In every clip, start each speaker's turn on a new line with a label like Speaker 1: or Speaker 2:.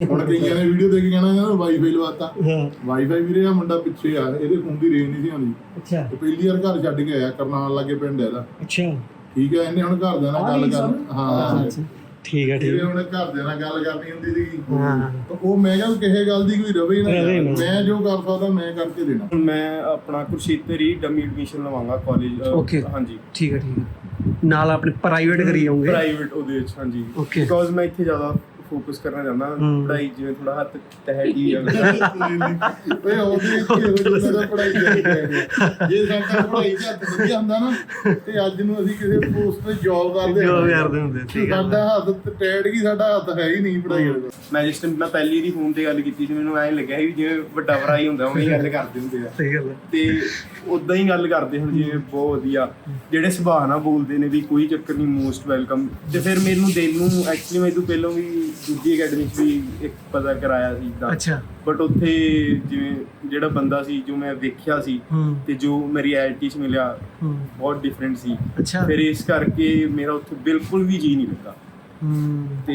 Speaker 1: ਹੁਣ ਕਈਆਂ ਨੇ ਵੀਡੀਓ ਦੇਖ ਕੇ ਕਹਿਣਾ ਯਾਰ ਵਾਈਫਾਈ ਲਵਾਤਾ।
Speaker 2: ਹਾਂ।
Speaker 1: ਵਾਈਫਾਈ ਵੀਰੇ ਆ ਮੁੰਡਾ ਪਿੱਛੇ ਆ ਇਹਦੇ ਫੋਨ ਦੀ ਰੇਂਜ ਨਹੀਂ ਸੀ ਆਉਂਦੀ।
Speaker 2: ਅੱਛਾ।
Speaker 1: ਤੇ ਪਹਿਲੀ ਵਾਰ ਘਰ ਛੱਡ ਕੇ ਆਇਆ ਕਰਨਾਲ ਲਾਗੇ ਪਿੰਡ ਇਹਦਾ।
Speaker 2: ਅੱਛਾ।
Speaker 1: ਠੀਕ ਹੈ ਇਹਨੇ ਹੁਣ ਘਰਦਿਆਂ ਨਾਲ ਗੱਲ ਕਰ ਹਾਂ।
Speaker 2: ਠੀਕ ਹੈ ਠੀਕ ਹੈ
Speaker 1: ਹੁਣ ਘਰਦਿਆਂ ਨਾਲ ਗੱਲ ਕਰਨੀ ਹੁੰਦੀ ਸੀ
Speaker 2: ਹਾਂ।
Speaker 1: ਉਹ ਮੈਂ ਕਿਹਾ ਕਿਸੇ ਗੱਲ ਦੀ ਕੋਈ ਰਵੇ ਨਾ। ਮੈਂ ਜੋ ਕਰ ਸਕਦਾ ਮੈਂ ਕਰਕੇ ਦੇਣਾ।
Speaker 3: ਹੁਣ ਮੈਂ ਆਪਣਾ ਕੁਰਸ਼ੇਤਰ ਹੀ ਡਮੀ ਐਡਮਿਸ਼ਨ ਲਵਾਂਗਾ ਕਾਲਜ. ਹਾਂਜੀ।
Speaker 2: ਠੀਕ ਹੈ ਠੀਕ ਹੈ ਨਾਲ ਆਪਣੇ ਪ੍ਰਾਈਵੇਟ ਕਰੀ ਜਾਓਗੇ?
Speaker 3: ਪ੍ਰਾਈਵੇਟ ਉਹਦੇ ਵਿੱਚ ਹਾਂਜੀ. ਬਿਕੋਜ਼ ਮੈਂ ਇੱਥੇ ਜ਼ਿਆਦਾ ਫੋਕਸ ਕਰਨਾ ਚਾਹੁੰਦਾ। ਪੜ੍ਹਾਈ ਜਿਵੇਂ ਥੋੜਾ ਹੱਥ ਤਹਿ ਆ।
Speaker 1: ਓਏ ਉਹਦੇ ਵਿੱਚ ਇਹੋ ਜਿਹੀ ਜਾਂਦੀ ਹੈ। ਜੇ ਸਾਡਾ ਪੜਾਈ ਚ ਹੱਥ ਵਧੀਆ ਹੁੰਦਾ ਨਾ ਤੇ ਅੱਜ ਨੂੰ ਅਸੀਂ ਕਿਸੇ ਪੋਸਟ ਤੇ ਜੌਬ ਕਰਦੇ ਹੁੰਦੇ।
Speaker 2: ਕਰਦੇ ਹੁੰਦੇ, ਠੀਕ ਗੱਲ
Speaker 1: ਸਾਡਾ ਹੱਥ ਟੈੜ ਗਈ ਸਾਡਾ ਹੱਥ ਹੈ ਹੀ ਨਹੀਂ ਪੜਾਈ ਵਾਲੇ
Speaker 3: ਮੈਂ ਜਿਸ ਟਾਈਮ ਮੈਂ ਪਹਿਲੀ ਵਾਰੀ ਫੋਨ ਤੇ ਗੱਲ ਕੀਤੀ ਸੀ ਮੈਨੂੰ ਐਂ ਲੱਗਿਆ ਸੀ ਵੀ ਜਿਵੇਂ ਵੱਡਾ ਭਰਾ ਹੀ ਹੁੰਦਾ ਉਵੇਂ ਹੀ ਗੱਲ ਕਰਦੇ ਹੁੰਦੇ ਆ।
Speaker 2: ਸਹੀ ਗੱਲ ਹੈ
Speaker 3: ਤੇ ਉਦਾਂ ਹੀ ਗੱਲ ਕਰਦੇ ਹੁਣ ਜਿਵੇਂ ਬਹੁਤ ਵਧੀਆ ਜਿਹੜੇ ਸੁਭਾਅ ਨਾਲ ਬੋਲਦੇ ਨੇ ਵੀ ਕੋਈ ਚੱਕਰ ਨਹੀਂ ਮੋਸਟ ਵੈਲਕਮ ਤੇ ਫਿਰ ਮੈਨੂੰ ਦਿਲ ਨੂੰ ਐਕਚੁਅਲੀ ਮੈਂ ਇਹ ਤੋਂ ਪਹਿਲਾਂ ਵੀ ਦੂਜੀ ਅਕੈਡਮੀ 'ਚ ਵੀ ਇੱਕ ਪਤਾ ਕਰਾਇਆ ਸੀ ਇਦਾਂ
Speaker 2: ਅੱਛਾ।
Speaker 3: ਬਟ ਉੱਥੇ ਜਿਵੇਂ ਜਿਹੜਾ ਬੰਦਾ ਸੀ ਜੋ ਮੈਂ ਵੇਖਿਆ ਸੀ ਤੇ ਜੋ ਮੇਰੀ ਰਿਐਲਿਟੀ 'ਚ ਮਿਲਿਆ ਬਹੁਤ ਡਿਫਰੈਂਟ ਸੀ।
Speaker 2: ਅੱਛਾ।
Speaker 3: ਫਿਰ ਇਸ ਕਰਕੇ ਮੇਰਾ ਉੱਥੇ ਬਿਲਕੁਲ ਵੀ ਜੀ ਨਹੀਂ ਲੱਗਾ। ਤੇ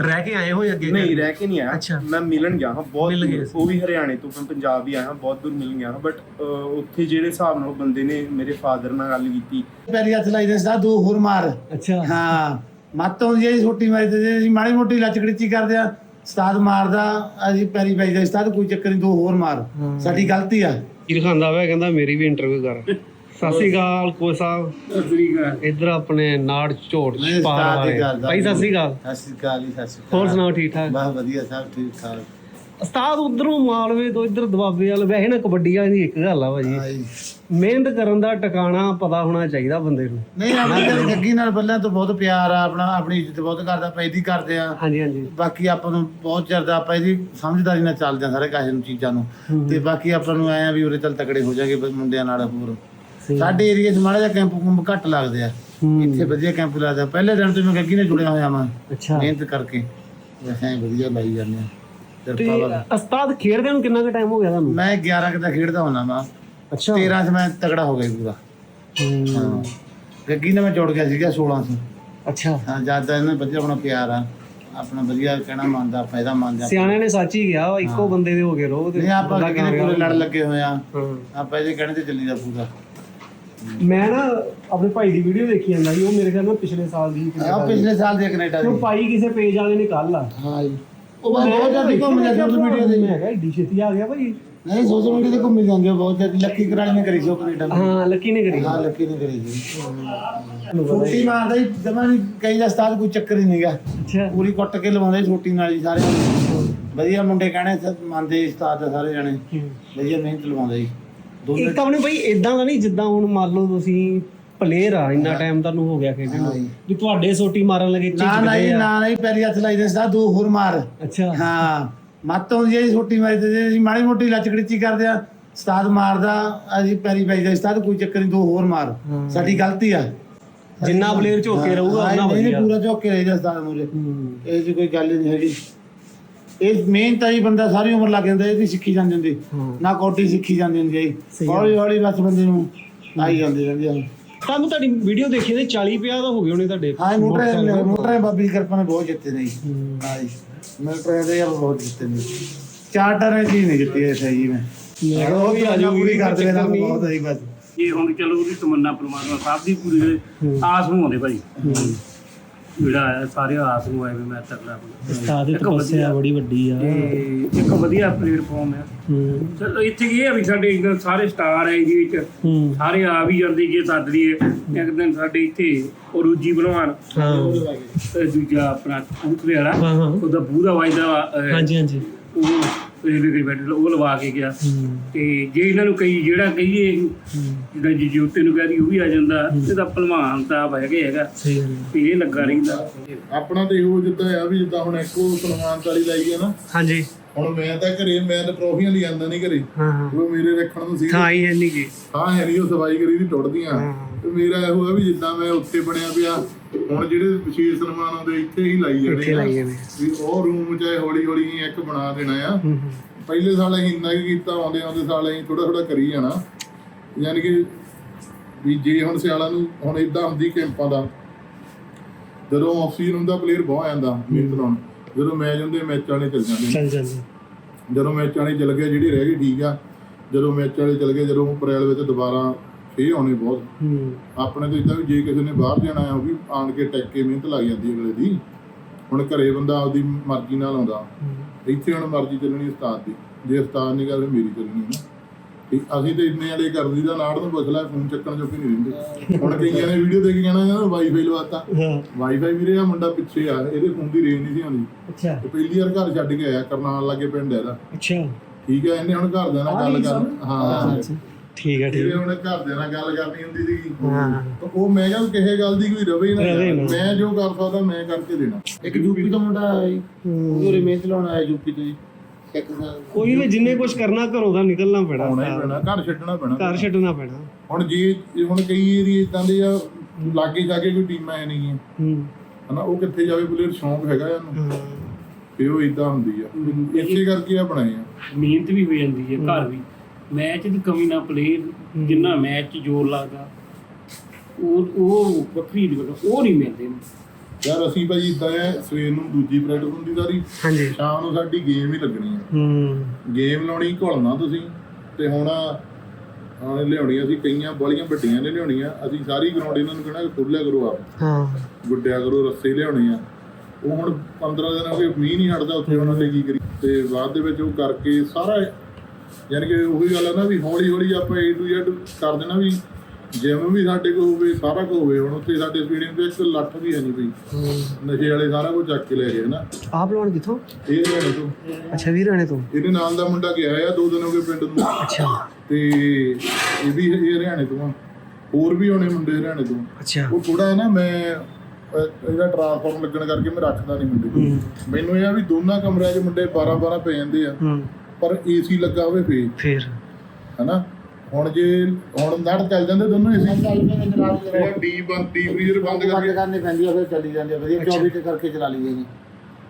Speaker 2: ਰਹਿ ਕੇ ਆਏ ਹੋ ਅੱਗੇ
Speaker 3: ਨਹੀਂ ਰਹਿ ਕੇ ਨਹੀਂ ਆਇਆ।
Speaker 2: ਅੱਛਾ।
Speaker 3: ਮੈਂ ਮਿਲਣ ਗਿਆ ਹਾਂ ਬਹੁਤ। ਉਹ ਵੀ ਹਰਿਆਣੇ ਤੋਂ ਮੈਂ ਪੰਜਾਬ ਵੀ ਆਇਆ ਹਾਂ ਬਹੁਤ ਦੂਰ ਮਿਲਣ ਗਿਆ ਹਾਂ। ਬਟ ਉੱਥੇ ਜਿਹੜੇ ਹਿਸਾਬ ਨਾਲ ਉਹ ਬੰਦੇ ਨੇ ਮੇਰੇ ਫਾਦਰ ਨਾਲ ਗੱਲ ਕੀਤੀ।
Speaker 4: ਪੈਰੀ ਹੱਥ ਲਾਈ ਦੇ ਸਦਾ ਦੋ ਹੋਰ ਮਾਰ।
Speaker 2: ਅੱਛਾ।
Speaker 4: ਹਾਂ। ਮੱਤ ਹੁੰਦੀ ਹੈ ਜੀ ਛੋਟੀ ਮਾਰੀ ਤੇ ਜੇ ਅਸੀਂ ਮਾੜੀ ਮੋਟੀ ਲਚਕੜੀਚੀ ਕਰਦੇ ਆ ਉਸਤਾਦ ਮਾਰਦਾ ਅਸੀਂ ਪੈਰੀ ਪਾਈ ਦਾ ਉਸਤਾਦ ਕੋਈ ਚੱਕਰ ਨਹੀਂ ਦੋ ਹੋਰ ਮਾਰ।
Speaker 2: ਹਾਂ।
Speaker 4: ਸਾਡੀ ਗਲਤੀ ਆ।
Speaker 2: ਕੀ ਦਿਖਾਉਂਦਾ ਵਾ ਕਹਿੰਦਾ ਮੇਰੀ ਵੀ ਇੰਟਰਵਿਊ ਕਰ। ਸਤਿ ਸ਼੍ਰੀ ਅਕਾਲ ਕੋਚ ਸਾਹਿਬ। ਇੱਧਰ ਆਪਣੇ ਨਾੜ
Speaker 4: ਨਹੀਂ,
Speaker 2: ਪਾਰ ਵਾਲੇ।
Speaker 4: ਗੱਲ
Speaker 2: ਭਾਈ ਸਤਿ ਸ਼੍ਰੀ ਅਕਾਲ।
Speaker 4: ਸਤਿ ਸ਼੍ਰੀ ਅਕਾਲ ਜੀ ਸਤਿ ਸ਼੍ਰੀ ਅਕਾਲ।
Speaker 2: ਹੋਰ ਸੁਣਾਓ ਠੀਕ ਠਾਕ?
Speaker 4: ਬਹੁਤ ਵਧੀਆ ਸਭ ਠੀਕ ਠਾਕ।
Speaker 2: ਉਸਤਾਦ ਉਧਰੋਂ ਮਾਲਵੇ ਤੋਂ ਇੱਧਰ ਦਬਾਬੇ ਵਾਲ ਵੈਸੇ ਨਾ ਕਬੱਡੀ ਵਾਲੀ ਦੀ ਇੱਕ ਗੱਲ ਆ ਭਾਜੀ। ਮਿਹਨਤ ਕਰਨ ਦਾ ਟਿਕਾਣਾ ਪਤਾ ਹੋਣਾ ਚਾਹੀਦਾ ਬੰਦੇ ਨੂੰ।
Speaker 4: ਨਹੀਂ ਆਪਣੀ ਤਾਂ ਗੱਗੀ ਨਾਲ ਬੱਲਿਆਂ ਤੋਂ ਬਹੁਤ ਪਿਆਰ ਆ ਆਪਣਾ ਆਪਣੀ ਇੱਜ਼ਤ ਬਹੁਤ ਕਰਦਾ ਪੈਦੀ ਕਰਦੇ ਆ।
Speaker 2: ਹਾਂਜੀ ਹਾਂਜੀ।
Speaker 4: ਬਾਕੀ ਆਪਾਂ ਨੂੰ ਬਹੁਤ ਚਿਰ ਆਪਾਂ ਇਹਦੀ ਸਮਝਦਾਰੀ ਨਾਲ ਚੱਲਦੇ ਆ ਸਾਰੇ ਕਾਹੇ ਨੂੰ ਚੀਜ਼ਾਂ ਨੂੰ। ਤੇ ਬਾਕੀ ਆਪਾਂ ਨੂੰ ਐ ਆ ਵੀ ਉਰੇ ਚੱਲ ਤਕੜੇ ਹੋ ਜਾਗੇ ਮੁੰਡਿਆਂ ਨਾਲ ਹੋਰ। ਸਾਡੇ ਏਰੀਆ 'ਚ ਮਾੜਾ ਜਿਹਾ ਕੈਂਪ ਕੁੰਪ ਘੱਟ ਲੱਗਦੇ ਆ। ਇੱਥੇ ਵਧੀਆ ਕੈਂਪ ਲੱਗਦਾ। ਪਹਿਲੇ ਦਿਨ ਤੋਂ ਮੈਂ ਗੱਗੀ ਨਾਲ ਜੁੜਿਆ ਹੋਇਆ ਮੈਂ
Speaker 2: ਅੱਛਾ।
Speaker 4: ਮਿਹਨਤ ਕਰਕੇ। ਵੈਸੇ ਵਧੀਆ ਲਾਈ ਜਾਂਦੇ ਆ।
Speaker 2: ਤੇ
Speaker 4: ਕਿਰਪਾ ਵਾ।
Speaker 2: ਉਸਤਾਦ ਖੇਡਦੇ ਨੂੰ ਕਿੰਨਾ ਕੁ ਟਾਈਮ ਹੋ ਗਿਆ ਤੁਹਾਨੂੰ?
Speaker 4: ਮੈਂ 11 ਕੁ ਦਾ ਖੇਡਦਾ ਹੁੰਦਾ ਮੈਂ
Speaker 2: ਅੱਛਾ।
Speaker 4: 13 'ਚ ਮੈਂ ਤਗੜਾ ਹੋ ਗਿਆ ਪੂਰਾ।
Speaker 2: ਹੂੰ।
Speaker 4: ਹਾਂ। ਗੱਗੀ ਨਾਲ ਮੈਂ ਜੁੜ ਗਿਆ ਸੀਗਾ 16 'ਚ।
Speaker 2: ਅੱਛਾ।
Speaker 4: ਹਾਂ ਜ਼ਿਆਦਾ ਇਹਨਾਂ ਵਧੀਆ ਆਪਣਾ ਪਿਆਰ ਆ। ਆਪਣਾ ਵਧੀਆ ਕਹਿਣਾ ਮੰਨਦਾ ਫਾਇਦਾ ਮੰਨਦਾ
Speaker 2: ਸਿਆਣਿਆਂ ਨੇ ਸੱਚ ਹੀ ਕਿਹਾ ਵਾ ਇੱਕੋ ਬੰਦੇ ਦੇ ਹੋ ਗਏ ਰੋ
Speaker 4: ਨਹੀਂ ਆਪਾਂ ਨਾਲ ਪੂਰੇ ਲੜ ਲੱਗੇ ਹੋਏ ਆ।
Speaker 2: ਹਾਂ।
Speaker 4: ਆਪਾਂ ਇਹਦੇ ਕਹਿਣੇ ਤੇ ਚੱਲੀਦਾ ਪੂਰਾ।
Speaker 2: ਮੈਂ ਨਾ ਆਪਣੇ ਭਾਈ ਦੀ ਵੀਡੀਓ ਦੇਖੀ ਜਾਂਦਾ ਸੀ ਉਹ ਮੇਰੇ ਖਿਆਲ ਨਾਲ ਪਿਛਲੇ ਸਾਲ ਦੀ ਸੀ
Speaker 4: ਆ ਪਿਛਲੇ ਸਾਲ ਦੇ ਕੈਨੇਡਾ
Speaker 2: ਤੇ ਉਹ
Speaker 4: ਦੀ।
Speaker 2: ਪਾਈ ਕਿਸੇ ਪੇਜ ਵਾਲੇ ਨੇ ਕੱਲ ਆ।
Speaker 4: ਹਾਂ ਜੀ। ਉਹ ਬਸ ਬਹੁਤ ਜ਼ਿਆਦਾ ਘੁੰਮ ਗਿਆ ਸੋਸ਼ਲ ਮੀਡੀਆ ਤੇ।
Speaker 2: ਮੈਂ ਕਿਹਾ ਏਡੀ ਛੇਤੀ ਆ ਗਿਆ ਭਾਈ।
Speaker 4: ਨਹੀਂ ਸੋਸ਼ਲ ਮੀਡੀਆ ਤੇ ਘੁੰਮੀ ਜਾਂਦੇ ਆ ਬਹੁਤ ਜ਼ਿਆਦਾ। ਲੱਕੀ ਕਰਾਲੀ ਨੇ ਕਰੀ ਸੀ ਉਹ ਕੈਨੇਡਾ ਨੂੰ
Speaker 2: ਹਾਂ ਲੱਕੀ ਨੇ ਕਰੀ
Speaker 4: ਹਾਂ ਲੱਕੀ ਨੇ ਕਰੀ ਸੀ।
Speaker 2: ਹੀ-
Speaker 4: ਛੋਟੀ ਮਾਰਦਾ ਹੀ ਜਮਾ ਨਹੀਂ ਕਈ ਦਾ ਉਸਤਾਦ ਕੋਈ ਚੱਕਰ ਹੀ ਨਹੀਂਗਾ।
Speaker 2: ਅੱਛਾ।
Speaker 4: ਪੂਰੀ ਕੁੱਟ ਕੇ ਲਵਾਉਂਦੇ ਛੋਟੀ ਨਾਲ ਹੀ ਸਾਰੇ। ਵਧੀਆ ਮੁੰਡੇ ਕਹਿਣੇ ਸਭ ਮੰਨਦੇ ਉਸਤਾਦ ਦਾ ਸਾਰੇ ਜਾਣੇ।
Speaker 2: ਹੂੰ।
Speaker 4: ਵਧੀਆ ਮਿਹਨਤ ਲਵਾਉਂਦੇ ਜੀ। ਦੋਨੇ
Speaker 2: ਇੱਕ ਆਪਣੇ ਭਾਈ ਇਦਾਂ ਦਾ ਨਹੀਂ ਜਿੱਦਾਂ ਹੁਣ ਮੰਨ ਲਓ ਤੁਸੀਂ ਪਲੇਅਰ ਆ ਇੰਨਾ ਟਾਈਮ ਤੁਹਾਨੂੰ ਹੋ ਗਿਆ ਖੇਡਣ ਨੂੰ।
Speaker 4: ਜੀ।
Speaker 2: ਵੀ ਤੁਹਾਡੇ ਸੋਟੀ ਮਾਰਨ ਲੱਗੇ
Speaker 4: ਨਾ ਨਹੀਂ
Speaker 2: ਝਿਜਕਦੇ ਆ।
Speaker 4: ਨਾ ਨਹੀਂ ਪੈਰੀ ਹੱਥ ਲਾਈ ਦੇ ਉਸਤਾਦ ਦੋ ਹੋਰ ਮਾਰ।
Speaker 2: ਅੱਛਾ।
Speaker 4: ਹਾਂ ਮੱਤ ਹੁੰਦੀ ਹੈ ਜੀ ਛੋਟੀ ਮਾਰੀ ਤੇ ਜੇ ਅਸੀਂ ਮਾੜੀ ਮੋਟੀ ਲਚਕੜੀਚੀ ਕਰਦੇ ਆ ਉਸਤਾਦ ਮਾਰਦਾ ਅਸੀਂ ਪੈਰੀ ਪਾਈ ਦਾ ਉਸਤਾਦ ਕੋਈ ਚੱਕਰ ਨਹੀਂ ਦੋ ਹੋਰ ਮਾਰ।
Speaker 2: ਹਾਂ।
Speaker 4: ਸਾਡੀ ਗਲਤੀ ਆ।
Speaker 2: ਜਿੰਨਾ ਪਲੇਅਰ ਝੋਕੇ ਰਹੂਗਾ ਉਹਨਾਂ
Speaker 4: ਨਹੀਂ, ਨਹੀਂ,
Speaker 2: ਵਧੀਆ।
Speaker 4: ਪੂਰਾ ਝੋਕੇ ਰਹੇਗਾ ਉਸਤਾਦ ਮੂਰੇ।
Speaker 2: ਹੂੰ।
Speaker 4: ਇਹ ਜੀ ਕੋਈ ਗੱਲ ਹੀ ਨਹੀਂ ਹੈਗੀ। ਇਹ ਮਿਹਨਤ ਆ ਜੀ ਬੰਦਾ ਸਾਰੀ ਉਮਰ ਲੱਗ ਜਾਂਦਾ ਇਹਦੀ ਸਿੱਖੀ ਜਾਂਦੀ ਹੁੰਦੀ।
Speaker 2: ਹਾਂ।
Speaker 4: ਨਾ ਕੋਟੀ ਸਿੱਖੀ ਜਾਂਦੀ ਹੁੰਦੀ ਹੈ ਜੀ।
Speaker 2: ਸਹੀ ਗੱਲ।
Speaker 4: ਹੌਲੀ ਹੌਲੀ ਬਸ ਬੰਦੇ ਨੂੰ ਆਈ ਜਾਂਦੀ ਰਹਿੰਦੀ ਆ।
Speaker 2: ਤੁਹਾਨੂੰ ਤੁਹਾਡੀ ਵੀਡੀਓ ਦੇਖੀ ਤੇ 40 50 ਦਾ ਹੋ ਗਏ ਹੋਣੇ ਤੁਹਾਡੇ।
Speaker 4: ਹਾਂ ਮੋਟਰ ਮੋਟਰ ਬਾਬੀ ਦੀ ਕਿਰਪਾ ਨੇ ਬਹੁਤ ਜਿੱਤੇ ਨੇ ਜੀ।
Speaker 2: ਹੂੰ।
Speaker 4: ਹਾਂ ਜੀ। ਮੋਟਰ ਦੇ ਯਾਰ ਬਹੁਤ ਜਿੱਤੇ ਨੇ। ਚਾਰਟਰ ਨੇ ਜੀ ਨਹੀਂ ਜਿੱਤੀ ਐ ਸਹੀ ਮੈਂ।
Speaker 2: ਉਹ ਵੀ ਆ ਜਾਊਗੀ,
Speaker 4: ਪੂਰੀ ਕਰਦੇ
Speaker 2: ਚੱਕਰ
Speaker 4: ਨਾ
Speaker 2: ਨਹੀਂ।
Speaker 4: ਬਹੁਤ ਆਈ ਬਸ।
Speaker 5: ਇਹ ਹੁਣ ਚਲੋ ਉਹਦੀ ਤਮੰਨਾ ਪ੍ਰਮਾਤਮਾ ਸਾਹਿਬ ਦੀ ਪੂਰੀ ਆਸ ਨੂੰ ਆਉਂਦੇ ਭਾਈ। ਜਿਹੜਾ ਆਇਆ ਸਾਰੇ ਆਸ ਨੂੰ ਆਏ ਵੀ ਮੈਂ ਤਕੜਾ
Speaker 2: ਉਸਤਾਦ ਦੀ
Speaker 5: ਇੱਕ
Speaker 2: ਤਪੱਸਿਆ
Speaker 5: ਵਧੀਆ-
Speaker 2: ਬੜੀ ਵੱਡੀ ਆ।
Speaker 5: ਤੇ ਇੱਕ ਵਧੀਆ ਪਲੇਟਫਾਰਮ ਆ।
Speaker 2: ਹੂੰ।
Speaker 5: ਚਲੋ ਇੱਥੇ ਕੀ ਹੈ ਵੀ ਸਾਡੇ ਇੱਧਰ ਸਾਰੇ ਸਟਾਰ ਹੈ ਜੀ ਵਿੱਚ।
Speaker 2: ਹੂੰ।
Speaker 5: ਸਾਰੇ ਆ ਵੀ ਜਾਂਦੇ ਜੇ ਸੱਦ ਲਈਏ। ਇੱਕ ਦਿਨ ਸਾਡੇ ਇੱਥੇ ਉਹ ਰੂਜੀ ਬਣਵਾਨ
Speaker 2: ਹਾਂ।
Speaker 5: ਦੂਜਾ ਆਪਣਾ ਕੂਤਰੇ ਵਾਲਾ।
Speaker 2: ਹਾਂ ਹਾਂ।
Speaker 5: ਉਹਦਾ ਬੂਦਾ ਵਜਦਾ
Speaker 2: ਹਾਂਜੀ ਹਾਂਜੀ।
Speaker 5: ਉਹ ਦੇ ਬੈਠ ਉਹ ਲਵਾ ਕੇ ਗਿਆ। ਤੇ ਜੇ ਇਹਨਾਂ ਨੂੰ ਕਈ ਜਿਹੜਾ ਕਹੀਏ ਜਿਹੜਾ ਜੀ ਜੋਤੇ ਨੂੰ ਕਹਦੀ ਉਹ ਵੀ ਆ ਜਾਂਦਾ। ਇਹਦਾ ਭਲਵਾਨ ਤਾਂ ਹੈਗੇ ਹੈਗਾ।
Speaker 2: ਸਹੀ ਗੱਲ ਹੈ।
Speaker 5: ਵੀ ਇਹ ਲੱਗਾ ਰਹਿੰਦਾ।
Speaker 1: ਆਪਣਾ ਤੇ ਇਹੋ ਜਿੱਦਾਂ ਆ ਵੀ ਜਿੱਦਾਂ ਹੁਣ ਇੱਕੋ ਸਨਮਾਨ ਤਾਲੀ ਲਾਈ ਹੈ ਨਾ।
Speaker 2: ਹਾਂਜੀ।
Speaker 1: ਹੁਣ ਮੈਂ ਤਾਂ ਘਰੇ ਮੈਂ ਤਾਂ ਟਰੋਫੀਆਂ ਲਈ ਆਂਦਾ ਨਹੀਂ ਘਰੇ।
Speaker 2: ਹਾਂ ਹਾਂ।
Speaker 1: ਉਹ ਮੇਰੇ ਰੱਖਣ ਨੂੰ ਸੀ।
Speaker 2: ਹਾਂ ਹੀ ਹੈ ਨਹੀਂ ਜੀ
Speaker 1: ਹਾਂ ਹੈ ਨਹੀਂ ਉਹ ਸਫ਼ਾਈ ਕਰੀ ਦੀ ਟੁੱਟਦੀਆਂ ਤੇ ਮੇਰਾ ਇਹੋ ਹੈ ਵੀ ਜਿੱਦਾਂ ਮੈਂ ਉੱਥੇ ਬਣਿਆ ਪਿਆ ਹੁਣ ਜਿਹੜੇ ਵਿਸ਼ੇਸ਼ ਸਨਮਾਨ ਆਉਂਦੇ ਇੱਥੇ ਹੀ ਲਾਈ ਜਾਣੇ
Speaker 2: ਇੱਥੇ
Speaker 1: ਆ।
Speaker 2: ਲਾਈ ਜਾਣੇ।
Speaker 1: ਵੀ ਉਹ ਰੂਮ ਚਾਹੇ ਹੌਲੀ ਹੌਲੀ ਹੀ ਇੱਕ ਬਣਾ ਦੇਣਾ ਆ।
Speaker 2: ਹੂੰ ਹੂੰ।
Speaker 1: ਪਹਿਲੇ ਸਾਲ ਅਸੀਂ ਇੰਨਾ ਕੀ ਕੀਤਾ ਆਉਂਦੇ ਆਉਂਦੇ ਸਾਲ ਅਸੀਂ ਥੋੜਾ ਥੋੜਾ ਕਰੀ ਜਾਣਾ। ਯਾਨੀ ਕਿ ਵੀ ਜੇ ਹੁਣ ਸਿਆਲਾਂ ਨੂੰ ਹੁਣ ਇਦਾਂ ਹੁੰਦੀ ਕੈਂਪਾਂ ਦਾ ਜਦੋਂ ਆਕਸੀਜਨ ਹੁੰਦਾ ਪਲੇਅਰ ਬਹੁਤ ਜਾਂਦਾ ਮਿਹਨਤ ਲਾਉਣ ਜਦੋਂ ਮੈਚ ਹੁੰਦੇ ਮੈਚ ਵਾਲੇ ਚੱਲ ਜਾਂਦੇ। ਨੇ
Speaker 2: ਚੱਲ ਜਾਂਦੇ।
Speaker 1: ਜਦੋਂ ਮੈਚ ਵਾਲੇ ਚੱਲ ਗਏ ਜਿਹੜੀ ਰਹਿ ਗਈ ਠੀਕ ਆ। ਜਦੋਂ ਮੈਚ ਵਾਲੇ ਚੱਲ ਗਏ ਜਦੋਂ ਅਪ੍ਰੈਲ ਵਿੱਚ ਦੁਬਾਰਾ ਫੇਰ ਆਉਣੇ ਬਹੁਤ।
Speaker 2: ਹੂੰ।
Speaker 1: ਆਪਣੇ ਤੋਂ ਇਦਾਂ ਵੀ ਜੇ ਕਿਸੇ ਨੇ ਬਾਹਰ ਜਾਣਾ ਆ ਉਹ ਵੀ ਆਣ ਕੇ ਟੈਕ ਕੇ ਮਿਹਨਤ ਲੱਗ ਜਾਂਦੀ ਹੈ ਅਗਲੇ ਦੀ। ਹੁਣ ਘਰੇ ਬੰਦਾ ਆਪਦੀ ਮਰਜ਼ੀ ਨਾਲ ਆਉਂਦਾ। ਇੱਥੇ ਹੁਣ ਮਰਜ਼ੀ ਚੱਲਣੀ ਉਸਤਾਦ ਦੀ। ਜੇ ਉਸਤਾਦ ਨੇ ਕਹੇ ਮੇਰੀ ਚੱਲਣੀ ਨਾ। ਅਸੀਂ ਤੇ ਇੰਨੇ ਵਾਲੇ ਕਰਦੀ ਦਾ ਨਾੜ ਨੂੰ ਬਸਲਾ ਫੋਨ ਚੱਕਣ ਜੋਗੇ ਨਹੀਂ ਰਹਿੰਦੇ। ਹੁਣ ਕਈਆਂ ਨੇ ਵੀਡੀਓ ਦੇਖ ਕੇ ਕਹਿਣਾ ਯਾਰ ਵਾਈਫਾਈ ਲਵਾਤਾ।
Speaker 2: ਹਾਂ।
Speaker 1: ਵਾਈਫਾਈ ਵੀਰੇ ਆ ਮੁੰਡਾ ਪਿੱਛੇ ਆ ਇਹਦੇ ਫੋਨ ਦੀ ਰੇਂਜ ਨਹੀਂ ਸੀ ਆਉਂਦੀ
Speaker 2: ਅੱਛਾ।
Speaker 1: ਤੇ ਪਹਿਲੀ ਵਾਰ ਘਰ ਛੱਡ ਕੇ ਆਇਆ ਕਰਨਾਲ ਲਾਗੇ ਪਿੰਡ ਇਹਦਾ।
Speaker 2: ਅੱਛਾ।
Speaker 1: ਠੀਕ ਹੈ ਇਹਨੇ ਹੁਣ ਘਰਦਿਆਂ ਨਾਲ ਗੱਲ ਕਰ ਹਾਂ।
Speaker 2: ਠੀਕ ਹੈ ਠੀਕ
Speaker 1: ਇਹਨੇ
Speaker 2: ਹੈ।
Speaker 1: ਹੁਣ ਘਰਦਿਆਂ ਨਾਲ ਗੱਲ ਕਰਨੀ ਹੁੰਦੀ ਸੀ।
Speaker 2: ਹਾਂ।
Speaker 1: ਤਾਂ ਉਹ ਮੈਂ ਕਿਹਾ ਕਿਸੇ ਗੱਲ ਦੀ ਕੋਈ ਰਵੇ ਨਾ।
Speaker 2: ਰਵੇ ਨਾ।
Speaker 1: ਮੈਂ ਜੋ ਕਰ ਸਕਦਾ ਮੈਂ ਕਰਕੇ ਦੇਣਾ।
Speaker 4: ਇੱਕ ਯੂਪੀ ਤੋਂ ਮੁੰਡਾ ਆਇਆ ਜੀ। ਉਹ ਉਰੇ ਮਿਹਨਤ ਲਾਉਣ ਆਇਆ ਯੂਪੀ ਤੋਂ ਜੀ। ਇੱਕ ਸਾਲ।
Speaker 2: ਕੋਈ ਵੀ ਜਿੰਨੇ ਕੁਝ ਕਰਨਾ ਘਰੋਂ ਦਾ ਨਿਕਲਣਾ ਪੈਣਾ।
Speaker 1: ਆਉਣਾ ਹੀ ਪੈਣਾ। ਘਰ ਛੱਡਣਾ ਪੈਣਾ।
Speaker 2: ਘਰ ਛੱਡਣਾ ਪੈਣਾ।
Speaker 1: ਹੁਣ ਜੇ ਜੇ ਹੁਣ ਕਈ ਏਰੀਏ ਇਦਾਂ ਦੇ ਆ ਲਾਗੇ ਜਾਗੇ ਕੋਈ ਟੀਮਾਂ ਐ ਨਹੀਂ
Speaker 2: ਹੂੰ।
Speaker 1: ਹਨਾ ਉਹ ਕਿੱਥੇ ਜਾਵੇ ਪਲੇਅਰ ਸ਼ੌਂਕ ਹੈਗਾ ਇਹਨੂੰ।
Speaker 2: ਹਾਂ।
Speaker 1: ਤੇ ਉਹ ਇਦਾਂ ਹੁੰਦੀ ਆ। ਇਸੇ ਕਰਕੇ ਆ ਬਣਾਏ ਆ।
Speaker 5: ਮਿਹਨਤ ਵੀ ਹੋ ਜਾਂਦੀ ਹੈ ਘਰ ਵੀ। ਮੈਚ ਦੀ ਕਮੀ ਨਾ ਪਲੇਅਰ ਜਿੰਨਾ ਮੈਚ 'ਚ ਜ਼ੋਰ ਲੱਗਦਾ ਉਹ ਉਹ ਵੱਖਰੀ ਦੀ ਉਹ ਨਹੀਂ ਮਿਲਦੇ।
Speaker 1: ਯਾਰ ਅਸੀਂ ਭਾਈ ਇਦਾਂ ਆ ਸਵੇਰ ਨੂੰ ਦੂਜੀ ਪ੍ਰੈਕਟਿਸ ਹੁੰਦੀ ਸਾਰੀ
Speaker 2: ਹਾਂਜੀ।
Speaker 1: ਸ਼ਾਮ ਨੂੰ ਸਾਡੀ ਗੇਮ ਹੀ ਲੱਗਣੀ ਆ
Speaker 2: ਹੂੰ।
Speaker 1: ਗੇਮ ਲਾਉਣੀ ਘੁਲਣਾ ਤੁਸੀਂ ਤੇ ਹੁਣ ਆਹ ਲਿਆਉਣੀਆਂ ਅਸੀਂ ਕਈਆਂ ਬੜੀਆਂ ਵੱਡੀਆਂ ਨੇ ਲਿਆਉਣੀਆਂ ਅਸੀਂ ਸਾਰੀ ਗਰਾਊਂਡ ਇਹਨਾਂ ਨੂੰ ਕਹਿਣਾ ਖੁੱਲਿਆ ਕਰੋ ਆਪ।
Speaker 2: ਹਾਂ।
Speaker 1: ਗੁੱਡਿਆ ਕਰੋ ਰੱਸੇ ਲਿਆਉਣੇ ਆ। ਉਹ ਹੁਣ 15 ਦਿਨ ਹੋ ਗਏ ਮੀਂਹ ਨਹੀਂ ਹਟਦਾ ਉੱਥੇ ਉਹਨਾਂ ਨੇ ਕੀ ਕਰੀ ਤੇ ਬਾਅਦ ਦੇ ਵਿੱਚ ਉਹ ਕਰਕੇ ਸਾਰਾ ਯਾਨੀ ਕਿ ਉਹੀ ਗੱਲ ਆ ਨਾ ਵੀ ਹੌਲੀ ਹੌਲੀ ਆਪਾਂ A to Z ਕਰ ਦੇਣਾ ਵੀ ਜਿਮ ਵੀ ਸਾਡੇ ਕੋਲ ਹੋਵੇ ਸਾਰਾ ਕੁਝ ਹੋਵੇ ਹੁਣ ਉੱਥੇ ਸਾਡੇ ਸਟੇਡੀਅਮ ਤੇ ਇੱਕ ਲੱਠ ਵੀ ਹੈ ਨਹੀਂ ਪਈ ਨਸ਼ੇ ਵਾਲੇ ਸਾਰਾ ਕੁਝ ਚੱਕ ਕੇ ਲੈ ਗਏ ਨਾ
Speaker 2: ਆਪ ਲਾਉਣ ਕਿੱਥੋਂ?
Speaker 1: ਇਹ ਲੈਣੇ ਤੋਂ।
Speaker 2: ਅੱਛਾ ਵੀਰਾਣੇ ਤੋਂ?
Speaker 1: ਇਹਦੇ ਨਾਲ ਦਾ ਮੁੰਡਾ ਗਿਆ ਆ ਦੋ ਦਿਨ ਹੋ ਗਏ ਪਿੰਡ ਨੂੰ।
Speaker 2: ਅੱਛਾ।
Speaker 1: ਤੇ ਇਹ ਵੀ ਇਹ ਹਰਿਆਣੇ ਤੋਂ ਹੋਰ ਵੀ ਹੋਣੇ ਮੁੰਡੇ ਹਰਿਆਣੇ ਤੋਂ।
Speaker 2: ਅੱਛਾ।
Speaker 1: ਉਹ ਥੋੜਾ ਨਾ ਮੈਂ ਇਹਦਾ ਟ੍ਰਾਂਸਫਾਰਮ ਲੱਗਣ ਕਰਕੇ ਮੈਂ ਰੱਖਦਾ ਨਹੀਂ ਮੁੰਡੇ ਮੈਨੂੰ ਇਹ ਆ ਵੀ ਦੋਨਾਂ ਕਮਰਿਆਂ 'ਚ ਮੁੰਡੇ 12 12 ਪੈ ਜਾਂਦੇ ਆ।
Speaker 2: ਹੂੰ।
Speaker 1: ਪਰ ਏਸੀ ਲੱਗਾ ਹੋਵੇ ਫੇਰ।
Speaker 2: ਫੇਰ।
Speaker 1: ਹਨਾ? ਹੁਣ ਜੇ ਹੁਣ ਨੜ ਚੱਲ ਜਾਂਦੇ ਦੋਨੋਂ ਏਸੀ।
Speaker 4: ਚੱਲ ਪਏ ਚਲਾ ਲਈ
Speaker 1: ਡੀ ਬੰਦ ਡੀ ਫ੍ਰੀਜ਼ਰ ਬੰਦ
Speaker 4: ਬੰਦ
Speaker 1: ਕਰਕੇ
Speaker 4: ਕਰਨੀ ਪੈਂਦੀ ਆ ਫਿਰ ਚੱਲੀ ਜਾਂਦੀ ਆ। ਵਧੀਆ 24 ਤੇ ਕਰਕੇ ਚਲਾ ਲਈਏ ਨੇ